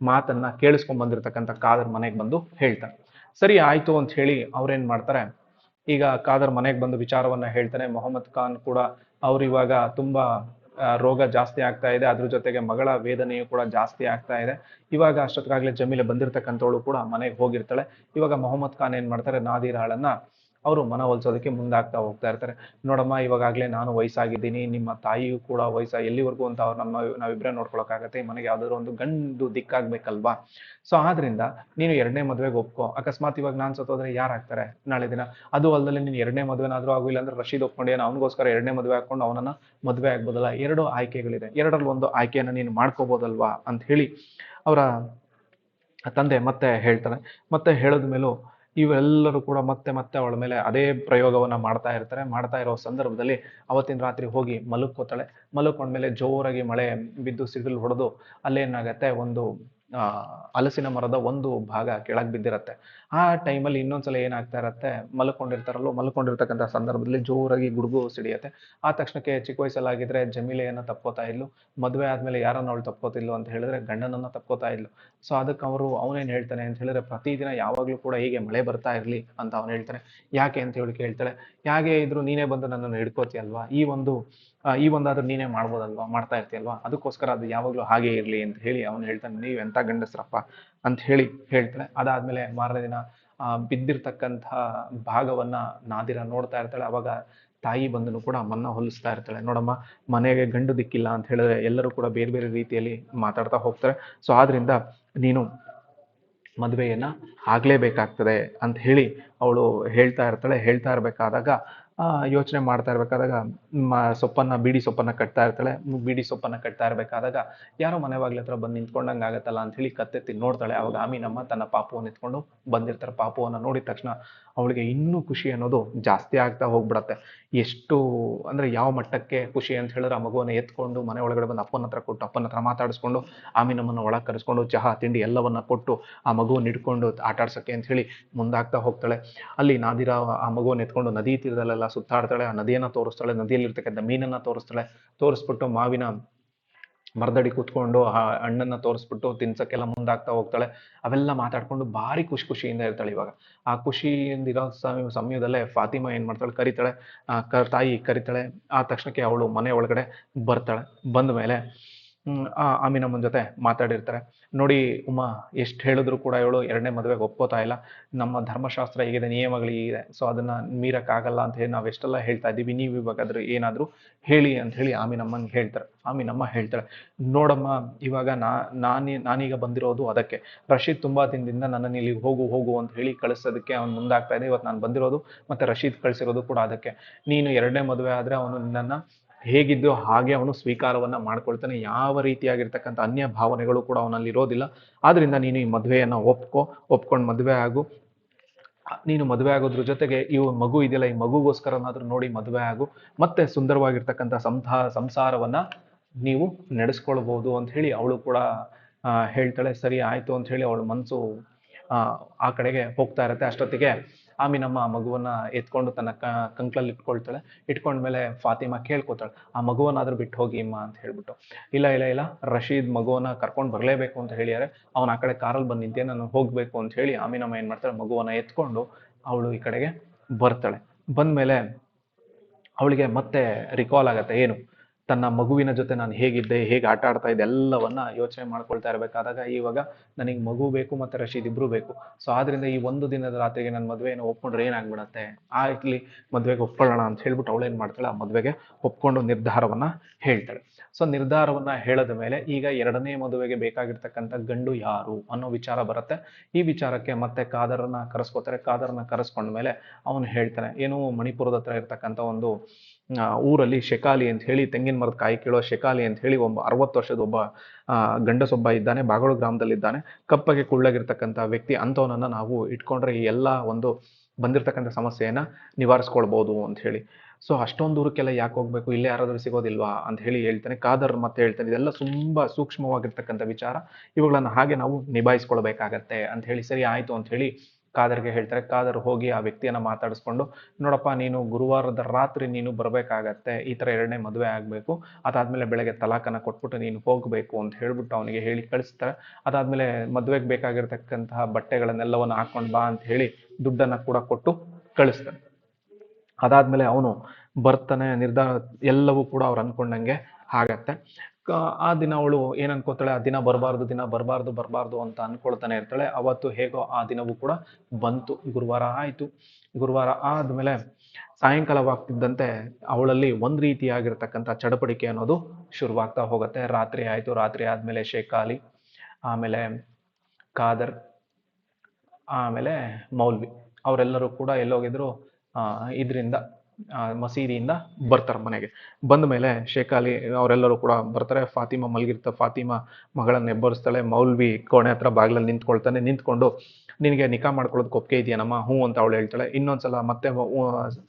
ಮಾತನ್ನ ಕೇಳಿಸ್ಕೊಂಡ್ ಬಂದಿರತಕ್ಕಂಥ ಕಾದರ್ ಮನೆಗೆ ಬಂದು ಹೇಳ್ತಾರೆ. ಸರಿ, ಆಯ್ತು ಅಂತ ಹೇಳಿ ಅವ್ರೇನ್ ಮಾಡ್ತಾರೆ? ಈಗ ಕಾದರ್ ಮನೆಗೆ ಬಂದು ವಿಚಾರವನ್ನ ಹೇಳ್ತಾನೆ. ಮೊಹಮ್ಮದ್ ಖಾನ್ ಕೂಡ ಅವ್ರು ಇವಾಗ ತುಂಬಾ ರೋಗ ಜಾಸ್ತಿ ಆಗ್ತಾ ಇದೆ. ಅದ್ರ ಜೊತೆಗೆ ಮಗಳ ವೇದನೆಯು ಕೂಡ ಜಾಸ್ತಿ ಆಗ್ತಾ ಇದೆ. ಇವಾಗ ಅಷ್ಟೊತ್ತಿಗಾಗ್ಲೇ ಜಮೀಲೆ ಬಂದಿರತಕ್ಕಂಥವಳು ಕೂಡ ಮನೆಗೆ ಹೋಗಿರ್ತಾಳೆ. ಇವಾಗ ಮೊಹಮ್ಮದ್ ಖಾನ್ ಏನ್ ಮಾಡ್ತಾರೆ? ನಾದಿರಾಳನ್ನ ಅವರು ಮನ ಮನವೊಲಿಸೋದಕ್ಕೆ ಮುಂದಾಗ್ತಾ ಹೋಗ್ತಾ ಇರ್ತಾರೆ. ನೋಡಮ್ಮ ಇವಾಗಲೇ ನಾನು ವಯಸ್ಸಾಗಿದ್ದೀನಿ. ನಿಮ್ಮ ತಾಯಿಯೂ ಕೂಡ ವಯಸ್ಸ ಎಲ್ಲಿವರೆಗೂ ಅಂತ ಅವ್ರು ನಮ್ಮ ನಾವಿಬ್ಬರೇ ನೋಡ್ಕೊಳಕ್ಕಾಗತ್ತೆ. ಮನೆಗೆ ಯಾವ್ದಾದ್ರು ಒಂದು ಗಂಡು ದಿಕ್ಕಾಗ್ಬೇಕಲ್ವಾ? ಸೊ ಆದ್ರಿಂದ ನೀನು ಎರಡನೇ ಮದುವೆಗೆ ಒಪ್ಕೋ. ಅಕಸ್ಮಾತ್ ಇವಾಗ ನಾನು ಸತ್ತೋದ್ರೆ ಯಾರು ಆಗ್ತಾರೆ ನಾಳೆ ದಿನ? ಅದು ಅಲ್ಲದೆ ನೀನು ಎರಡನೇ ಮದುವೆನಾದ್ರೂ ಆಗು, ಇಲ್ಲಾಂದ್ರೆ ರಶೀದ್ ಒಪ್ಕೊಂಡೇನು ಅವನಿಗೋಸ್ಕರ ಎರಡನೇ ಮದುವೆ ಹಾಕೊಂಡು ಅವನನ್ನ ಮದುವೆ ಆಗ್ಬೋದಲ್ಲ? ಎರಡು ಆಯ್ಕೆಗಳಿದೆ. ಎರಡರಲ್ಲಿ ಒಂದು ಆಯ್ಕೆಯನ್ನು ನೀನು ಮಾಡ್ಕೋಬೋದಲ್ವಾ? ಅಂತ ಹೇಳಿ ಅವರ ತಂದೆ ಮತ್ತೆ ಹೇಳ್ತಾನೆ ಮತ್ತೆ ಹೇಳಿದ ಮೇಲೂ ಇವೆಲ್ಲರೂ ಕೂಡ ಮತ್ತೆ ಮತ್ತೆ ಅವಳ ಮೇಲೆ ಅದೇ ಪ್ರಯೋಗವನ್ನ ಮಾಡ್ತಾ ಇರ್ತಾರೆ. ಮಾಡ್ತಾ ಇರೋ ಸಂದರ್ಭದಲ್ಲಿ ಅವತ್ತಿನ ರಾತ್ರಿ ಹೋಗಿ ಮಲಕ್ಕೋತಾಳೆ ಮಲಗ್ಕೊಂಡ್ಮೇಲೆ ಜೋರಾಗಿ ಮಳೆ ಬಿದ್ದು ಸಿಡಿಲು ಹೊಡೆದು ಅಲ್ಲೇನಾಗತ್ತೆ? ಒಂದು, ಆ, ಹಲಸಿನ ಮರದ ಒಂದು ಭಾಗ ಕೆಳಗೆ ಬಿದ್ದಿರತ್ತೆ. ಆ ಟೈಮಲ್ಲಿ ಇನ್ನೊಂದ್ಸಲ ಏನಾಗ್ತಾ ಇರತ್ತೆ? ಮಲ್ಕೊಂಡಿರ್ತಾರಲ್ಲೋ ಮಲ್ಕೊಂಡಿರ್ತಕ್ಕಂಥ ಸಂದರ್ಭದಲ್ಲಿ ಜೋರಾಗಿ ಗುಡುಗು ಸಿಡಿಯತ್ತೆ. ಆ ತಕ್ಷಣಕ್ಕೆ ಚಿಕ್ಕ ವಯಸ್ಸಲ್ಲಾಗಿದ್ರೆ ಜಮೀಲೆಯನ್ನು ತಪ್ಪೋತಾ ಇದ್ಲು. ಮದುವೆ ಆದಮೇಲೆ ಯಾರನ್ನ ಅವಳು ತಪ್ಕೋತಿದ್ಲು ಅಂತ ಹೇಳಿದ್ರೆ ಗಂಡನನ್ನು ತಪ್ಕೋತಾ ಇದ್ಲು. ಸೊ ಅದಕ್ಕೆ ಅವರು, ಅವನೇನು ಹೇಳ್ತಾನೆ ಅಂತ ಹೇಳಿದ್ರೆ ಪ್ರತಿದಿನ ಯಾವಾಗಲೂ ಕೂಡ ಹೀಗೆ ಮಳೆ ಬರ್ತಾ ಇರಲಿ ಅಂತ ಅವನು ಹೇಳ್ತಾನೆ. ಯಾಕೆ ಅಂತ ಹೇಳಿ ಕೇಳ್ತಾಳೆ. ಯಾಕೆ ಇದ್ರು ನೀನೇ ಬಂದು ನನ್ನನ್ನು ಹಿಡ್ಕೋತಿಯಲ್ವಾ ಈ ಒಂದು ಈ ಒಂದಾದ್ರೂ ನೀನೇ ಮಾಡ್ಬೋದಲ್ವಾ? ಮಾಡ್ತಾ ಇರ್ತೀಯಲ್ವಾ ಅದಕ್ಕೋಸ್ಕರ ಅದು ಯಾವಾಗಲೂ ಹಾಗೆ ಇರಲಿ ಅಂತ ಹೇಳಿ ಅವನು ಹೇಳ್ತಾನೆ. ನೀವು ಎಂತ ಗಂಡಸ್ರಪ್ಪ? ಅಂತ ಹೇಳಿ ಹೇಳ್ತಾಳೆ ಅದಾದ್ಮೇಲೆ ಮಾರನೇ ದಿನ ಬಿದ್ದಿರ್ತಕ್ಕಂಥ ಭಾಗವನ್ನ ನಾದಿರ ನೋಡ್ತಾ ಇರ್ತಾಳೆ. ಅವಾಗ ತಾಯಿ ಬಂದನು ಕೂಡ ಮನ್ನ ಹೊಲಿಸ್ತಾ ಇರ್ತಾಳೆ. ನೋಡಮ್ಮ, ಮನೆಗೆ ಗಂಡು ದಿಕ್ಕಿಲ್ಲ ಅಂತ ಹೇಳಿದ್ರೆ ಎಲ್ಲರೂ ಕೂಡ ಬೇರೆ ಬೇರೆ ರೀತಿಯಲ್ಲಿ ಮಾತಾಡ್ತಾ ಹೋಗ್ತಾರೆ. ಸೊ ಆದ್ರಿಂದ ನೀನು ಮದುವೆಯನ್ನ ಆಗ್ಲೇಬೇಕಾಗ್ತದೆ ಅಂತ ಹೇಳಿ ಅವಳು ಹೇಳ್ತಾ ಇರ್ತಾಳೆ. ಹೇಳ್ತಾ ಇರ್ಬೇಕಾದಾಗ ಯೋಚನೆ ಮಾಡ್ತಾ ಇರ್ಬೇಕಾದಾಗ ಸೊಪ್ಪನ್ನ, ಬೀಡಿ ಸೊಪ್ಪನ್ನ ಕಟ್ತಾ ಇರ್ತಾಳೆ. ಬೀಡಿ ಸೊಪ್ಪನ್ನ ಕಟ್ತಾ ಇರ್ಬೇಕಾದಾಗ, ಯಾರೋ ಮನೆ ಬಾಗ್ಲ ಹತ್ರ ಬಂದು ನಿಂತ್ಕೊಂಡಂಗೆ ಆಗತ್ತಲ್ಲ ಅಂತ ಹೇಳಿ ಕತ್ತೆತ್ತಿ ನೋಡ್ತಾಳೆ. ಅವಾಗ ಆಮಿನಮ್ಮ ತನ್ನ ಪಾಪುವನ್ನು ಎತ್ಕೊಂಡು ಬಂದಿರ್ತಾರೆ. ಪಾಪುವನ್ನ ನೋಡಿದ ತಕ್ಷಣ ಅವಳಿಗೆ ಇನ್ನೂ ಖುಷಿ ಅನ್ನೋದು ಜಾಸ್ತಿ ಆಗ್ತಾ ಹೋಗ್ಬಿಡತ್ತೆ. ಎಷ್ಟು, ಅಂದ್ರೆ ಯಾವ ಮಟ್ಟಕ್ಕೆ ಖುಷಿ ಅಂತ ಹೇಳಿದ್ರೆ ಆ ಮಗುವನ್ನ ಎತ್ಕೊಂಡು ಮನೆ ಒಳಗಡೆ ಬಂದು ಅಪ್ಪನ ಹತ್ರ ಕೊಟ್ಟು, ಅಪ್ಪನ ಹತ್ರ ಮಾತಾಡಿಸ್ಕೊಂಡು ಆಮೀನಮ್ಮನ ಒಳಗೆ ಕರೆಸ್ಕೊಂಡು, ಚಹಾ, ತಿಂಡಿ ಎಲ್ಲವನ್ನ ಕೊಟ್ಟು ಆ ಮಗುವನ್ನ ಇಟ್ಕೊಂಡು ಆಟ ಆಡ್ಸಕ್ಕೆ ಅಂತ ಹೇಳಿ ಮುಂದಾಗ್ತಾ ಹೋಗ್ತಾಳೆ. ಅಲ್ಲಿ ನಾದಿರ ಆ ಮಗುವನ್ನ ಎತ್ಕೊಂಡು ನದಿ ತೀರದಲ್ಲೆಲ್ಲ ಸುತ್ತಾಡ್ತಾಳೆ, ಆ ನದಿಯನ್ನ ತೋರಿಸ್ತಾಳೆ, ನದಿಯಲ್ಲಿರ್ತಕ್ಕಂಥ ಮೀನನ್ನ ತೋರಿಸ್ತಾಳೆ. ತೋರಿಸ್ಬಿಟ್ಟು ಮಾವಿನ ಮರದಡಿ ಕೂತ್ಕೊಂಡು ಆ ಹಣ್ಣನ್ನ ತೋರಿಸ್ಬಿಟ್ಟು ತಿನ್ಸಕ್ಕೆಲ್ಲ ಮುಂದಾಗ್ತಾ ಹೋಗ್ತಾಳೆ. ಅವೆಲ್ಲ ಮಾತಾಡ್ಕೊಂಡು ಭಾರಿ ಖುಷಿ ಖುಷಿಯಿಂದ ಇರ್ತಾಳೆ ಇವಾಗ. ಆ ಖುಷಿಯಿಂದ ಇರೋ ಸಮಯ ಸಮಯದಲ್ಲೇ ಫಾತಿಮಾ ಏನ್ ಮಾಡ್ತಾಳೆ? ಕರಿತಾಳೆ. ಆ ತಾಯಿ ಕರಿತಾಳೆ. ಆ ತಕ್ಷಣಕ್ಕೆ ಅವಳು ಮನೆ ಒಳಗಡೆ ಬರ್ತಾಳೆ. ಬಂದ ಮೇಲೆ ಆಮಿನಮ್ಮನ ಜೊತೆ ಮಾತಾಡಿರ್ತಾರೆ. ನೋಡಿ ಉಮಾ, ಎಷ್ಟು ಹೇಳಿದ್ರು ಕೂಡ ಇವಳು ಎರಡನೇ ಮದುವೆಗೆ ಒಪ್ಕೋತಾ ಇಲ್ಲ. ನಮ್ಮ ಧರ್ಮಶಾಸ್ತ್ರ ಹೀಗಿದೆ, ನಿಯಮಗಳು ಹೀಗಿದೆ. ಸೊ ಅದನ್ನ ಮೀರಕ್ಕಾಗಲ್ಲ ಅಂತ ಹೇಳಿ ನಾವೆಷ್ಟೆಲ್ಲ ಹೇಳ್ತಾ ಇದ್ದೀವಿ, ನೀವು ಇವಾಗ ಏನಾದ್ರು ಹೇಳಿ ಅಂತ ಹೇಳಿ ಆಮಿನಮ್ಮಂಗೆ ಹೇಳ್ತಾರೆ. ಆಮಿನಮ್ಮ ಹೇಳ್ತಾಳೆ ನೋಡಮ್ಮ, ಇವಾಗ ನಾ, ನಾನೇ, ನಾನೀಗ ಬಂದಿರೋದು ಅದಕ್ಕೆ. ರಶೀದ್ ತುಂಬಾ ದಿನದಿಂದ ನನ್ನನ್ನು ಇಲ್ಲಿ ಹೋಗು ಹೋಗು ಅಂತ ಹೇಳಿ ಕಳಿಸೋದಕ್ಕೆ ಅವ್ನು ಮುಂದಾಗ್ತಾ ಇದೆ ಇವತ್ತು ನಾನು ಬಂದಿರೋದು ಮತ್ತೆ ರಶೀದ್ ಕಳಿಸಿರೋದು ಕೂಡ ಅದಕ್ಕೆ. ನೀನು ಎರಡನೇ ಮದುವೆ ಆದರೆ ಅವನು ನಿನ್ನನ್ನ ಹೇಗಿದ್ದು ಹಾಗೆ ಅವನು ಸ್ವೀಕಾರವನ್ನ ಮಾಡ್ಕೊಳ್ತಾನೆ. ಯಾವ ರೀತಿಯಾಗಿರ್ತಕ್ಕಂಥ ಅನ್ಯ ಭಾವನೆಗಳು ಕೂಡ ಅವನಲ್ಲಿ ಇರೋದಿಲ್ಲ. ಆದ್ರಿಂದ ನೀನು ಈ ಮದುವೆಯನ್ನ ಒಪ್ಕೋ, ಒಪ್ಕೊಂಡು ಮದುವೆ ಆಗು. ನೀನು ಮದುವೆ ಆಗೋದ್ರ ಜೊತೆಗೆ ಈ ಮಗು ಇದೆಯಲ್ಲ, ಈ ಮಗುಗೋಸ್ಕರನಾದ್ರೂ ನೋಡಿ ಮದುವೆ ಆಗು. ಮತ್ತೆ ಸುಂದರವಾಗಿರ್ತಕ್ಕಂಥ ಸಂಸಾ ಸಂಸಾರವನ್ನ ನೀವು ನಡೆಸ್ಕೊಳ್ಬಹುದು ಅಂತ ಹೇಳಿ ಅವಳು ಕೂಡ ಹೇಳ್ತಾಳೆ, ಸರಿ, ಆಯ್ತು ಅಂತ ಹೇಳಿ ಅವಳ ಮನಸ್ಸು ಆ ಕಡೆಗೆ ಹೋಗ್ತಾ ಇರತ್ತೆ. ಅಷ್ಟೊತ್ತಿಗೆ ಆಮಿನಮ್ಮ ಆ ಮಗುವನ್ನ ಎತ್ಕೊಂಡು ತನ್ನ ಕ, ಕಂಕ್ಳಲ್ಲಿ ಇಟ್ಕೊಳ್ತಾಳೆ. ಇಟ್ಕೊಂಡ್ಮೇಲೆ ಫಾತಿಮಾ ಕೇಳ್ಕೊತಾಳೆ, ಆ ಮಗುವನ್ನಾದ್ರೂ ಬಿಟ್ಟು ಹೋಗಿ ಅಮ್ಮ ಅಂತ ಹೇಳ್ಬಿಟ್ಟು. ಇಲ್ಲ ಇಲ್ಲ ಇಲ್ಲ, ರಶೀದ್ ಮಗುವನ್ನ ಕರ್ಕೊಂಡು ಬರಲೇಬೇಕು ಅಂತ ಹೇಳಿದಾರೆ. ಅವನ ಆ ಕಡೆ ಕಾರಲ್ಲಿ ಬಂದಿದ್ದೆ, ನಾನು ಹೋಗ್ಬೇಕು ಅಂತ ಹೇಳಿ ಆಮಿನಮ್ಮ ಏನ್ ಮಾಡ್ತಾಳೆ, ಮಗುವನ್ನ ಎತ್ಕೊಂಡು ಅವಳು ಈ ಕಡೆಗೆ ಬರ್ತಾಳೆ. ಬಂದ್ಮೇಲೆ ಅವಳಿಗೆ ಮತ್ತೆ ರಿಕಾಲ್ ಆಗತ್ತೆ, ಏನು? ತನ್ನ ಮಗುವಿನ ಜೊತೆ ನಾನು ಹೇಗಿದ್ದೆ ಹೇಗೆ ಆಟ ಆಡ್ತಾ ಇದ್ದೆ ಎಲ್ಲವನ್ನ ಯೋಚನೆ ಮಾಡ್ಕೊಳ್ತಾ ಇರಬೇಕಾದಾಗ ಇವಾಗ ನನಗೆ ಮಗು ಬೇಕು ಮತ್ತು ರಶೀದ್ ಇಬ್ರು ಬೇಕು. ಸೊ ಆದ್ರಿಂದ ಈ ಒಂದು ದಿನದ ರಾತ್ರಿಗೆ ನನ್ನ ಮದುವೆಯನ್ನು ಒಪ್ಕೊಂಡ್ರೆ ಏನಾಗ್ಬಿಡತ್ತೆ? ಆಗ್ಲಿ ಮದುವೆಗೆ ಒಪ್ಕೊಳ್ಳೋಣ ಅಂತ ಹೇಳ್ಬಿಟ್ಟು ಅವಳೇನು ಮಾಡ್ತಾಳೆ? ಆ ಮದುವೆಗೆ ಒಪ್ಕೊಂಡು ನಿರ್ಧಾರವನ್ನ ಹೇಳ್ತಾಳೆ. ಸೊ ನಿರ್ಧಾರವನ್ನ ಹೇಳದ ಮೇಲೆ ಈಗ ಎರಡನೇ ಮದುವೆಗೆ ಬೇಕಾಗಿರ್ತಕ್ಕಂಥ ಗಂಡು ಯಾರು ಅನ್ನೋ ವಿಚಾರ ಬರುತ್ತೆ. ಈ ವಿಚಾರಕ್ಕೆ ಮತ್ತೆ ಕಾದರನ್ನ ಕರೆಸ್ಕೋತಾರೆ. ಕಾದರನ್ನ ಕರೆಸ್ಕೊಂಡ್ಮೇಲೆ ಅವನು ಹೇಳ್ತಾನೆ ಏನು ಮಣಿಪುರದ ಹತ್ರ ಇರ್ತಕ್ಕಂಥ ಒಂದು ಆ, ಊರಲ್ಲಿ ಶೆಕಾಲಿ ಅಂತ ಹೇಳಿ, ತೆಂಗಿನ ಮರದ ಕಾಯಿ ಕೀಳೋ ಶೆಕಾಲಿ ಅಂತ ಹೇಳಿ ಒಬ್ಬ ಅರವತ್ತು ವರ್ಷದ ಒಬ್ಬ ಗಂಡಸೊಬ್ಬ ಇದ್ದಾನೆ ಬಾಗಳು ಗ್ರಾಮದಲ್ಲಿದ್ದಾನೆ ಕಪ್ಪಗೆ ಕುಳ್ಳಗಿರ್ತಕ್ಕಂಥ ವ್ಯಕ್ತಿ ಅಂಥವನನ್ನು ನಾವು ಇಟ್ಕೊಂಡ್ರೆ ಈ ಎಲ್ಲ ಒಂದು ಬಂದಿರತಕ್ಕಂಥ ಸಮಸ್ಯೆಯನ್ನು ನಿವಾರಿಸ್ಕೊಳ್ಬೋದು ಅಂತ ಹೇಳಿ. ಸೊ ಅಷ್ಟೊಂದು ದೂರಕ್ಕೆಲ್ಲ ಯಾಕೆ ಹೋಗ್ಬೇಕು? ಇಲ್ಲೇ ಯಾರಾದರೂ ಸಿಗೋದಿಲ್ವಾ? ಅಂತ ಹೇಳಿ ಹೇಳ್ತಾನೆ. ಕಾದರ್ ಮತ್ತೆ ಹೇಳ್ತಾನೆ. ಇದೆಲ್ಲ ತುಂಬ ಸೂಕ್ಷ್ಮವಾಗಿರ್ತಕ್ಕಂಥ ವಿಚಾರ. ಇವುಗಳನ್ನು ಹಾಗೆ ನಾವು ನಿಭಾಯಿಸ್ಕೊಳ್ಬೇಕಾಗತ್ತೆ ಅಂತ ಹೇಳಿ, ಸರಿ, ಆಯಿತು ಅಂತ ಹೇಳಿ ಕಾದರ್ಗೆ ಹೇಳ್ತಾರೆ ಖಾದರ್ ಹೋಗಿ ಆ ವ್ಯಕ್ತಿಯನ್ನ ಮಾತಾಡಿಸ್ಕೊಂಡು, ನೋಡಪ್ಪ ನೀನು ಗುರುವಾರದ ರಾತ್ರಿ ನೀನು ಬರಬೇಕಾಗತ್ತೆ, ಈ ಥರ ಎರಡನೇ ಮದುವೆ ಆಗಬೇಕು, ಅದಾದ್ಮೇಲೆ ಬೆಳಗ್ಗೆ ತಲಾಖನ್ನು ಕೊಟ್ಬಿಟ್ಟು ನೀನು ಹೋಗ್ಬೇಕು ಅಂತ ಹೇಳ್ಬಿಟ್ಟು ಅವನಿಗೆ ಹೇಳಿ ಕಳಿಸ್ತಾರೆ. ಅದಾದ್ಮೇಲೆ ಮದುವೆಗೆ ಬೇಕಾಗಿರ್ತಕ್ಕಂತಹ ಬಟ್ಟೆಗಳನ್ನೆಲ್ಲವನ್ನು ಹಾಕೊಂಡ್ ಬಾ ಅಂತ ಹೇಳಿ ದುಡ್ಡನ್ನ ಕೂಡ ಕೊಟ್ಟು ಕಳಿಸ್ತಾನೆ ಅದಾದ್ಮೇಲೆ ಅವನು ಬರ್ತಾನೆ, ನಿರ್ಧಾರ ಎಲ್ಲವೂ ಕೂಡ ಅವ್ರು ಅಂದ್ಕೊಂಡಂಗೆ ಆಗತ್ತೆ. ಆ ದಿನ ಅವಳು ಏನ್ ಅನ್ಕೋತಾಳೆ ಆ ದಿನ ಬರಬಾರ್ದು ದಿನ ಬರಬಾರ್ದು ಬರಬಾರ್ದು ಅಂತ ಅನ್ಕೊಳ್ತಾನೆ ಇರ್ತಾಳೆ. ಅವತ್ತು ಹೇಗೋ ಆ ದಿನವೂ ಕೂಡ ಬಂತು. ಗುರುವಾರ ಆಯ್ತು. ಗುರುವಾರ ಆದ್ಮೇಲೆ ಸಾಯಂಕಾಲವಾಗ್ತಿದ್ದಂತೆ ಅವಳಲ್ಲಿ ಒಂದ್ ರೀತಿಯಾಗಿರ್ತಕ್ಕಂಥ ಚಡಪಡಿಕೆ ಅನ್ನೋದು ಶುರುವಾಗ್ತಾ ಹೋಗುತ್ತೆ. ರಾತ್ರಿ ಆಯಿತು. ರಾತ್ರಿ ಆದ್ಮೇಲೆ ಶೇಖಾಲಿ, ಆಮೇಲೆ ಖಾದರ್, ಆಮೇಲೆ ಮೌಲ್ವಿ. ಅವರೆಲ್ಲರೂ ಕೂಡ ಎಲ್ಲೋಗಿದ್ರು. ಇದರಿಂದ ಮಸೀದಿಯಿಂದ ಬರ್ತಾರೆ ಮನೆಗೆ. ಬಂದ ಮೇಲೆ ಶೇಖಾಲಿ ಅವರೆಲ್ಲರೂ ಕೂಡ ಬರ್ತಾರೆ. ಫಾತಿಮಾ ಮಲಗಿರ್ತ ಫಾತಿಮಾ ಮಗಳನ್ನ ಎಬ್ಬರಿಸ್ತಾಳೆ ಮೌಲ್ವಿ ಕೋಣೆ ಹತ್ರ ಬಾಗಿಲಲ್ಲಿ ನಿಂತ್ಕೊಳ್ತಾನೆ. ನಿಂತ್ಕೊಂಡು, ನಿನಗೆ ನಿಕಾ ಮಾಡ್ಕೊಳ್ಳೋದಕ್ಕೆ ಒಪ್ಪಿಗೆ ಇದೆಯೇನಮ್ಮ? ಹ್ಞೂ ಅಂತ ಅವಳು ಹೇಳ್ತಾಳೆ. ಇನ್ನೊಂದ್ಸಲ ಮತ್ತೆ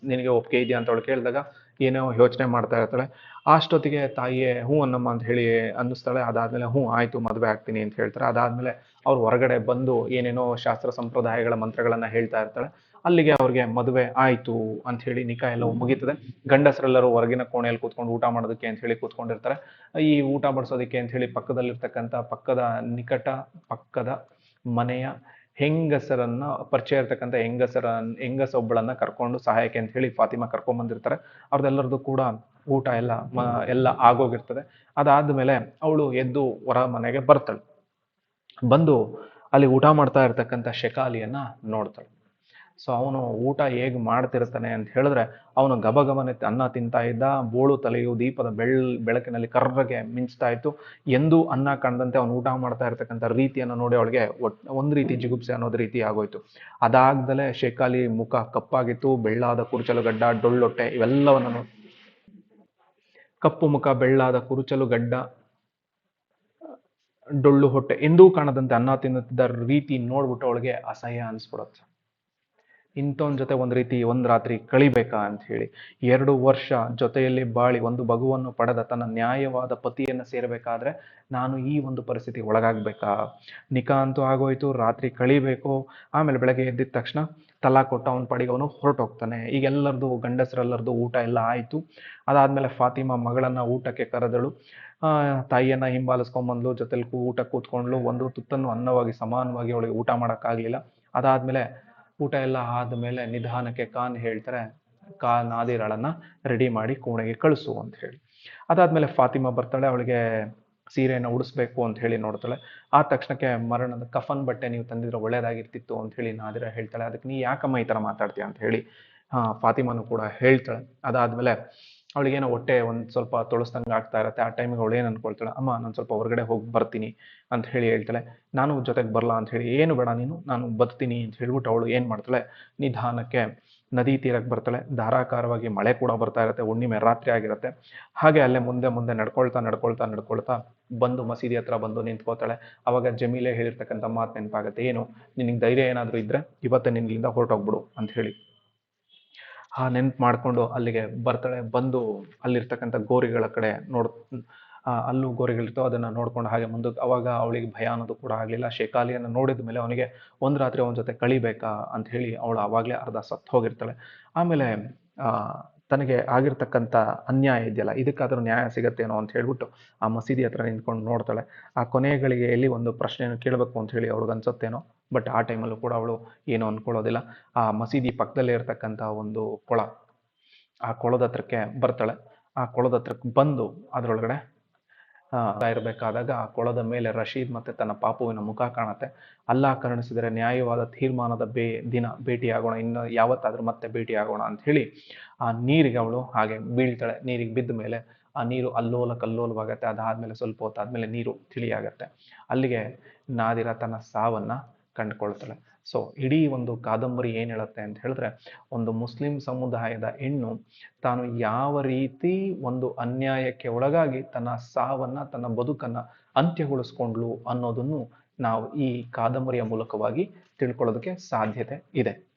ನಿನಗೆ ಒಪ್ಪಿಗೆ ಇದೆಯಾ? ಅಂತ ಅವಳು ಕೇಳಿದಾಗ, ಏನೋ ಯೋಚನೆ ಮಾಡ್ತಾ ಇರ್ತಾಳೆ. ಅಷ್ಟೊತ್ತಿಗೆ ತಾಯಿಯೇ, ಹ್ಞೂ ಅನ್ನಮ್ಮ ಅಂತ ಹೇಳಿ ಅನ್ನಿಸ್ತಾಳೆ. ಅದಾದ್ಮೇಲೆ, ಹ್ಞೂ, ಆಯ್ತು, ಮದುವೆ ಆಗ್ತೀನಿ ಅಂತ ಹೇಳ್ತಾರೆ. ಅದಾದ್ಮೇಲೆ ಅವ್ರು ಹೊರಗಡೆ ಬಂದು ಏನೇನೋ ಶಾಸ್ತ್ರ ಸಂಪ್ರದಾಯಗಳ ಮಂತ್ರಗಳನ್ನ ಹೇಳ್ತಾ ಇರ್ತಾಳೆ. ಅಲ್ಲಿಗೆ ಅವ್ರಿಗೆ ಮದುವೆ ಆಯಿತು ಅಂತ ಹೇಳಿ ನಿಕಾ ಎಲ್ಲ ಮುಗೀತದೆ. ಗಂಡಸರೆಲ್ಲರೂ ಹೊರಗಿನ ಕೋಣೆಯಲ್ಲಿ ಕೂತ್ಕೊಂಡು ಊಟ ಮಾಡೋದಕ್ಕೆ ಅಂತ ಹೇಳಿ ಕೂತ್ಕೊಂಡಿರ್ತಾರೆ. ಈ ಊಟ ಬಡಿಸೋದಕ್ಕೆ ಅಂತ ಹೇಳಿ ಪಕ್ಕದಲ್ಲಿರ್ತಕ್ಕಂಥ ಪಕ್ಕದ ನಿಕಟ, ಪಕ್ಕದ ಮನೆಯ ಹೆಂಗಸರನ್ನ, ಪರಿಚಯ ಇರ್ತಕ್ಕಂಥ ಹೆಂಗಸರ ಹೆಂಗಸೊಬ್ಬಳನ್ನ ಕರ್ಕೊಂಡು ಸಹಾಯಕ್ಕೆ ಅಂತ ಹೇಳಿ ಫಾತಿಮಾ ಕರ್ಕೊಂಡ್ ಬಂದಿರ್ತಾರೆ ಅವ್ರದ್ದೆಲ್ಲರದು ಕೂಡ ಊಟ ಎಲ್ಲ ಮ ಎಲ್ಲ ಆಗೋಗಿರ್ತದೆ. ಅದಾದ್ಮೇಲೆ ಅವಳು ಎದ್ದು ಹೊರ ಮನೆಗೆ ಬರ್ತಾಳೆ. ಬಂದು ಅಲ್ಲಿ ಊಟ ಮಾಡ್ತಾ ಇರ್ತಕ್ಕಂಥ ಶೆಕಾಲಿಯನ್ನ ನೋಡ್ತಾಳೆ. ಸೊ ಅವನು ಊಟ ಹೇಗೆ ಮಾಡ್ತಿರ್ತಾನೆ ಅಂತ ಹೇಳಿದ್ರೆ ಅವನು ಗಬಗಬನೆ ಅನ್ನ ತಿಂತಾ ಇದ್ದ ಬೋಳು ತಲೆಯು ದೀಪದ ಬೆಳ್ ಬೆಳಕಿನಲ್ಲಿ ಕರ್ರಗೆ ಮಿಂಚ್ತಾ ಇತ್ತು. ಎಂದೂ ಅನ್ನ ಕಾಣದಂತೆ ಅವನು ಊಟ ಮಾಡ್ತಾ ಇರ್ತಕ್ಕಂಥ ರೀತಿಯನ್ನು ನೋಡಿ ಅವಳಿಗೆ ಒಂದು ಒಂದ್ ರೀತಿ ಜಿಗುಪ್ಸೆ ಅನ್ನೋದು ರೀತಿ ಆಗೋಯ್ತು. ಅದಾಗ್ದಲೇ ಶೇಖಾಲಿ ಮುಖ ಕಪ್ಪಾಗಿತ್ತು. ಬೆಳ್ಳಾದ ಕುರ್ಚಲು ಗಡ್ಡ ಡೊಳ್ಳೊಟ್ಟೆ ಇವೆಲ್ಲವನ್ನ ಕಪ್ಪು ಮುಖ, ಬೆಳ್ಳಾದ ಕುರುಚಲು ಗಡ್ಡ, ಡೊಳ್ಳು ಹೊಟ್ಟೆ, ಎಂದೂ ಕಾಣದಂತೆ ಅನ್ನ ತಿನ್ನುತ್ತಿದ್ದ ರೀತಿ ನೋಡ್ಬಿಟ್ಟು ಅವಳಿಗೆ ಅಸಹ್ಯ ಅನ್ಸ್ಬಿಡುತ್ತೆ. ಇಂಥವನ್ ಜೊತೆ ಒಂದು ರೀತಿ ಒಂದು ರಾತ್ರಿ ಕಳಿಬೇಕಾ ಅಂತ ಹೇಳಿ ಎರಡು ವರ್ಷ ಜೊತೆಯಲ್ಲಿ ಬಾಳಿ ಒಂದು ಮಗುವನ್ನು ಪಡೆದ ತನ್ನ ನ್ಯಾಯವಾದ ಪತಿಯನ್ನು ಸೇರಬೇಕಾದ್ರೆ ನಾನು ಈ ಒಂದು ಪರಿಸ್ಥಿತಿ ಒಳಗಾಗಬೇಕಾ? ನಿಕಾ ಅಂತೂ ಆಗೋಯ್ತು, ರಾತ್ರಿ ಕಳಿಬೇಕು, ಆಮೇಲೆ ಬೆಳಗ್ಗೆ ಎದ್ದಿದ ತಕ್ಷಣ ತಲಾ ಕೊಟ್ಟು ಅವನ ಪಡೆಗೆ ಅವನು ಹೊರಟೋಗ್ತಾನೆ. ಈಗ ಎಲ್ಲರದು ಗಂಡಸರೆಲ್ಲರದು ಊಟ ಎಲ್ಲ ಆಯಿತು. ಅದಾದಮೇಲೆ ಫಾತಿಮಾ ಮಗಳನ್ನು ಊಟಕ್ಕೆ ಕರೆದಳು. ತಾಯಿಯನ್ನು ಹಿಂಬಾಲಿಸ್ಕೊಂಬಂದ್ಲು, ಜೊತೆಲಿ ಊಟ ಕೂತ್ಕೊಂಡ್ಲು ಒಂದು ತುತ್ತನ್ನು ಅನ್ನವಾಗಿ ಸಮಾನವಾಗಿ ಅವಳಿಗೆ ಊಟ ಮಾಡೋಕ್ಕಾಗಲಿಲ್ಲ. ಅದಾದ್ಮೇಲೆ ಊಟ ಎಲ್ಲ ಆದಮೇಲೆ ನಿಧಾನಕ್ಕೆ ಕಾನ್ ಹೇಳ್ತಾರೆ ಕಾ ನಾದಿರಾಳನ್ನ ರೆಡಿ ಮಾಡಿ ಕೋಣೆಗೆ ಕಳಿಸು ಅಂತ ಹೇಳಿ. ಅದಾದ್ಮೇಲೆ ಫಾತಿಮಾ ಬರ್ತಾಳೆ, ಅವಳಿಗೆ ಸೀರೆಯನ್ನು ಉಡಿಸ್ಬೇಕು ಅಂತ ಹೇಳಿ ನೋಡ್ತಾಳೆ. ಆ ತಕ್ಷಣಕ್ಕೆ ಮರಣದ ಕಫನ್ ಬಟ್ಟೆ ನೀವು ತಂದಿದ್ರೆ ಒಳ್ಳೇದಾಗಿರ್ತಿತ್ತು ಅಂತ ಹೇಳಿ ನಾದಿರ ಹೇಳ್ತಾಳೆ. ಅದಕ್ಕೆ ನೀ ಯಾಕಮ್ಮ ಈ ತರ ಮಾತಾಡ್ತೀಯ ಅಂತ ಹೇಳಿ, ಆ, ಫಾತಿಮಾನು ಕೂಡ ಹೇಳ್ತಾಳೆ. ಅದಾದ್ಮೇಲೆ ಅವಳಿಗೇನೋ ಹೊಟ್ಟೆ ಒಂದು ಸ್ವಲ್ಪ ತೊಳಸ್ದಂಗೆ ಆಗ್ತಾ ಇರತ್ತೆ, ಆ ಟೈಮಿಗೆ ಅವಳು ಏನು ಅನ್ಕೊಳ್ತಾಳೆ, ಅಮ್ಮ, ನಾನು ಸ್ವಲ್ಪ ಹೊರಗಡೆ ಹೋಗಿ ಬರ್ತೀನಿ ಅಂತ ಹೇಳಿ ಹೇಳ್ತಾಳೆ. ನಾನು ಜೊತೆಗೆ ಬರಲ್ಲ ಅಂತ ಹೇಳಿ, ಏನು ಬೇಡ ನೀನು, ನಾನು ಬರ್ತೀನಿ ಅಂತ ಹೇಳ್ಬಿಟ್ಟು ಅವಳು ಏನು ಮಾಡ್ತಾಳೆ, ನಿಧಾನಕ್ಕೆ ನದಿ ತೀರಕ್ಕೆ ಬರ್ತಾಳೆ. ಧಾರಾಕಾರವಾಗಿ ಮಳೆ ಕೂಡ ಬರ್ತಾ ಇರುತ್ತೆ, ಹುಣ್ಣಿಮೆ ರಾತ್ರಿ ಆಗಿರುತ್ತೆ. ಹಾಗೆ ಅಲ್ಲೇ ಮುಂದೆ ಮುಂದೆ ನಡ್ಕೊಳ್ತಾ ನಡ್ಕೊಳ್ತಾ ನಡ್ಕೊಳ್ತಾ ಬಂದು ಮಸೀದಿ ಹತ್ರ ಬಂದು ನಿಂತ್ಕೋತಾಳೆ. ಅವಾಗ ಜಮೀಲೆ ಹೇಳಿರ್ತಕ್ಕಂಥ ಮಾತು ನೆನಪಾಗುತ್ತೆ, ಏನು, ನಿನಗೆ ಧೈರ್ಯ ಏನಾದರೂ ಇದ್ರೆ ಇವತ್ತೇ ನಿನ್ನಿಂದ ಹೊರಟೋಗ್ಬಿಡು ಅಂತ ಹೇಳಿ. ಆ ನೆನ್ಪು ಮಾಡ್ಕೊಂಡು ಅಲ್ಲಿಗೆ ಬರ್ತಾಳೆ, ಬಂದು ಅಲ್ಲಿರ್ತಕ್ಕಂಥ ಗೋರಿಗಳ ಕಡೆ ನೋಡ್ ಅಲ್ಲೂ ಗೋರಿಗಳಿರ್ತವೆ, ಅದನ್ನ ನೋಡ್ಕೊಂಡು ಹಾಗೆ ಮುಂದಕ್ಕೆ ಅವಾಗ ಅವಳಿಗೆ ಭಯ ಅನ್ನೋದು ಕೂಡ ಆಗಲಿಲ್ಲ. ಶೇಖಾಲಿಯನ್ನ ನೋಡಿದ ಮೇಲೆ ಅವನಿಗೆ ಒಂದು ರಾತ್ರಿ ಅವನ ಜೊತೆ ಕಳಿಬೇಕಾ ಅಂತ ಹೇಳಿ ಅವಳು ಅವಾಗ್ಲೇ ಅರ್ಧ ಸತ್ತು ಹೋಗಿರ್ತಾಳೆ. ಆಮೇಲೆ ತನಗೆ ಆಗಿರ್ತಕ್ಕಂಥ ಅನ್ಯಾಯ ಇದೆಯಲ್ಲ, ಇದಕ್ಕಾದರೂ ನ್ಯಾಯ ಸಿಗತ್ತೇನೋ ಅಂತ ಹೇಳ್ಬಿಟ್ಟು ಆ ಮಸೀದಿ ಹತ್ರ ನಿಂತ್ಕೊಂಡು ನೋಡ್ತಾಳೆ. ಆ ಕೊನೆಗಳಿಗೆ ಎಲ್ಲಿ ಒಂದು ಪ್ರಶ್ನೆಯನ್ನು ಕೇಳಬೇಕು ಅಂತ ಹೇಳಿ ಅವ್ಳಿಗೆ ಅನ್ಸುತ್ತೇನೋ, ಬಟ್ ಆ ಟೈಮಲ್ಲೂ ಕೂಡ ಅವಳು ಏನು ಅಂದ್ಕೊಳ್ಳೋದಿಲ್ಲ ಆ ಮಸೀದಿ ಪಕ್ಕದಲ್ಲೇ ಇರತಕ್ಕಂಥ ಒಂದು ಕೊಳ, ಆ ಕೊಳದ ಹತ್ರಕ್ಕೆ ಬರ್ತಾಳೆ. ಆ ಕೊಳದ ಹತ್ರಕ್ಕೆ ಬಂದು ಅದರೊಳಗಡೆ ಇರಬೇಕಾದಾಗ ಆ ಕೊಳದ ಮೇಲೆ ರಶೀದ್ ಮತ್ತೆ ತನ್ನ ಪಾಪುವಿನ ಮುಖ ಕಾಣುತ್ತೆ. ಅಲ್ಲ ಕರುಣಿಸಿದರೆ ನ್ಯಾಯವಾದ ತೀರ್ಮಾನದ ಬೇ, ದಿನ ಭೇಟಿಯಾಗೋಣ, ಇನ್ನು ಯಾವತ್ತಾದ್ರೂ ಮತ್ತೆ ಭೇಟಿಯಾಗೋಣ ಅಂತ ಹೇಳಿ ಆ ನೀರಿಗೆ ಅವಳು ಹಾಗೆ ಬೀಳ್ತಾಳೆ. ನೀರಿಗೆ ಬಿದ್ದ ಮೇಲೆ ಆ ನೀರು ಅಲ್ಲೋಲ ಕಲ್ಲೋಲವಾಗತ್ತೆ. ಅದಾದ್ಮೇಲೆ ಸ್ವಲ್ಪ ಹೊತ್ತಾದ್ಮೇಲೆ ನೀರು ತಿಳಿಯಾಗತ್ತೆ. ಅಲ್ಲಿಗೆ ನಾದಿರ ತನ್ನ ಸಾವನ್ನ ಕಂಡುಕೊಳ್ತಾಳೆ. ಸೊ ಇಡೀ ಒಂದು ಕಾದಂಬರಿ ಏನು ಹೇಳುತ್ತೆ ಅಂತ ಹೇಳಿದ್ರೆ, ಒಂದು ಮುಸ್ಲಿಂ ಸಮುದಾಯದ ಹೆಣ್ಣು ತಾನು ಯಾವ ರೀತಿ ಒಂದು ಅನ್ಯಾಯಕ್ಕೆ ಒಳಗಾಗಿ ತನ್ನ ಸಾವನ್ನ, ತನ್ನ ಬದುಕನ್ನ ಅಂತ್ಯಗೊಳಿಸ್ಕೊಂಡ್ಲು ಅನ್ನೋದನ್ನು ನಾವು ಈ ಕಾದಂಬರಿಯ ಮೂಲಕವಾಗಿ ತಿಳ್ಕೊಳ್ಳೋದಕ್ಕೆ ಸಾಧ್ಯತೆ ಇದೆ.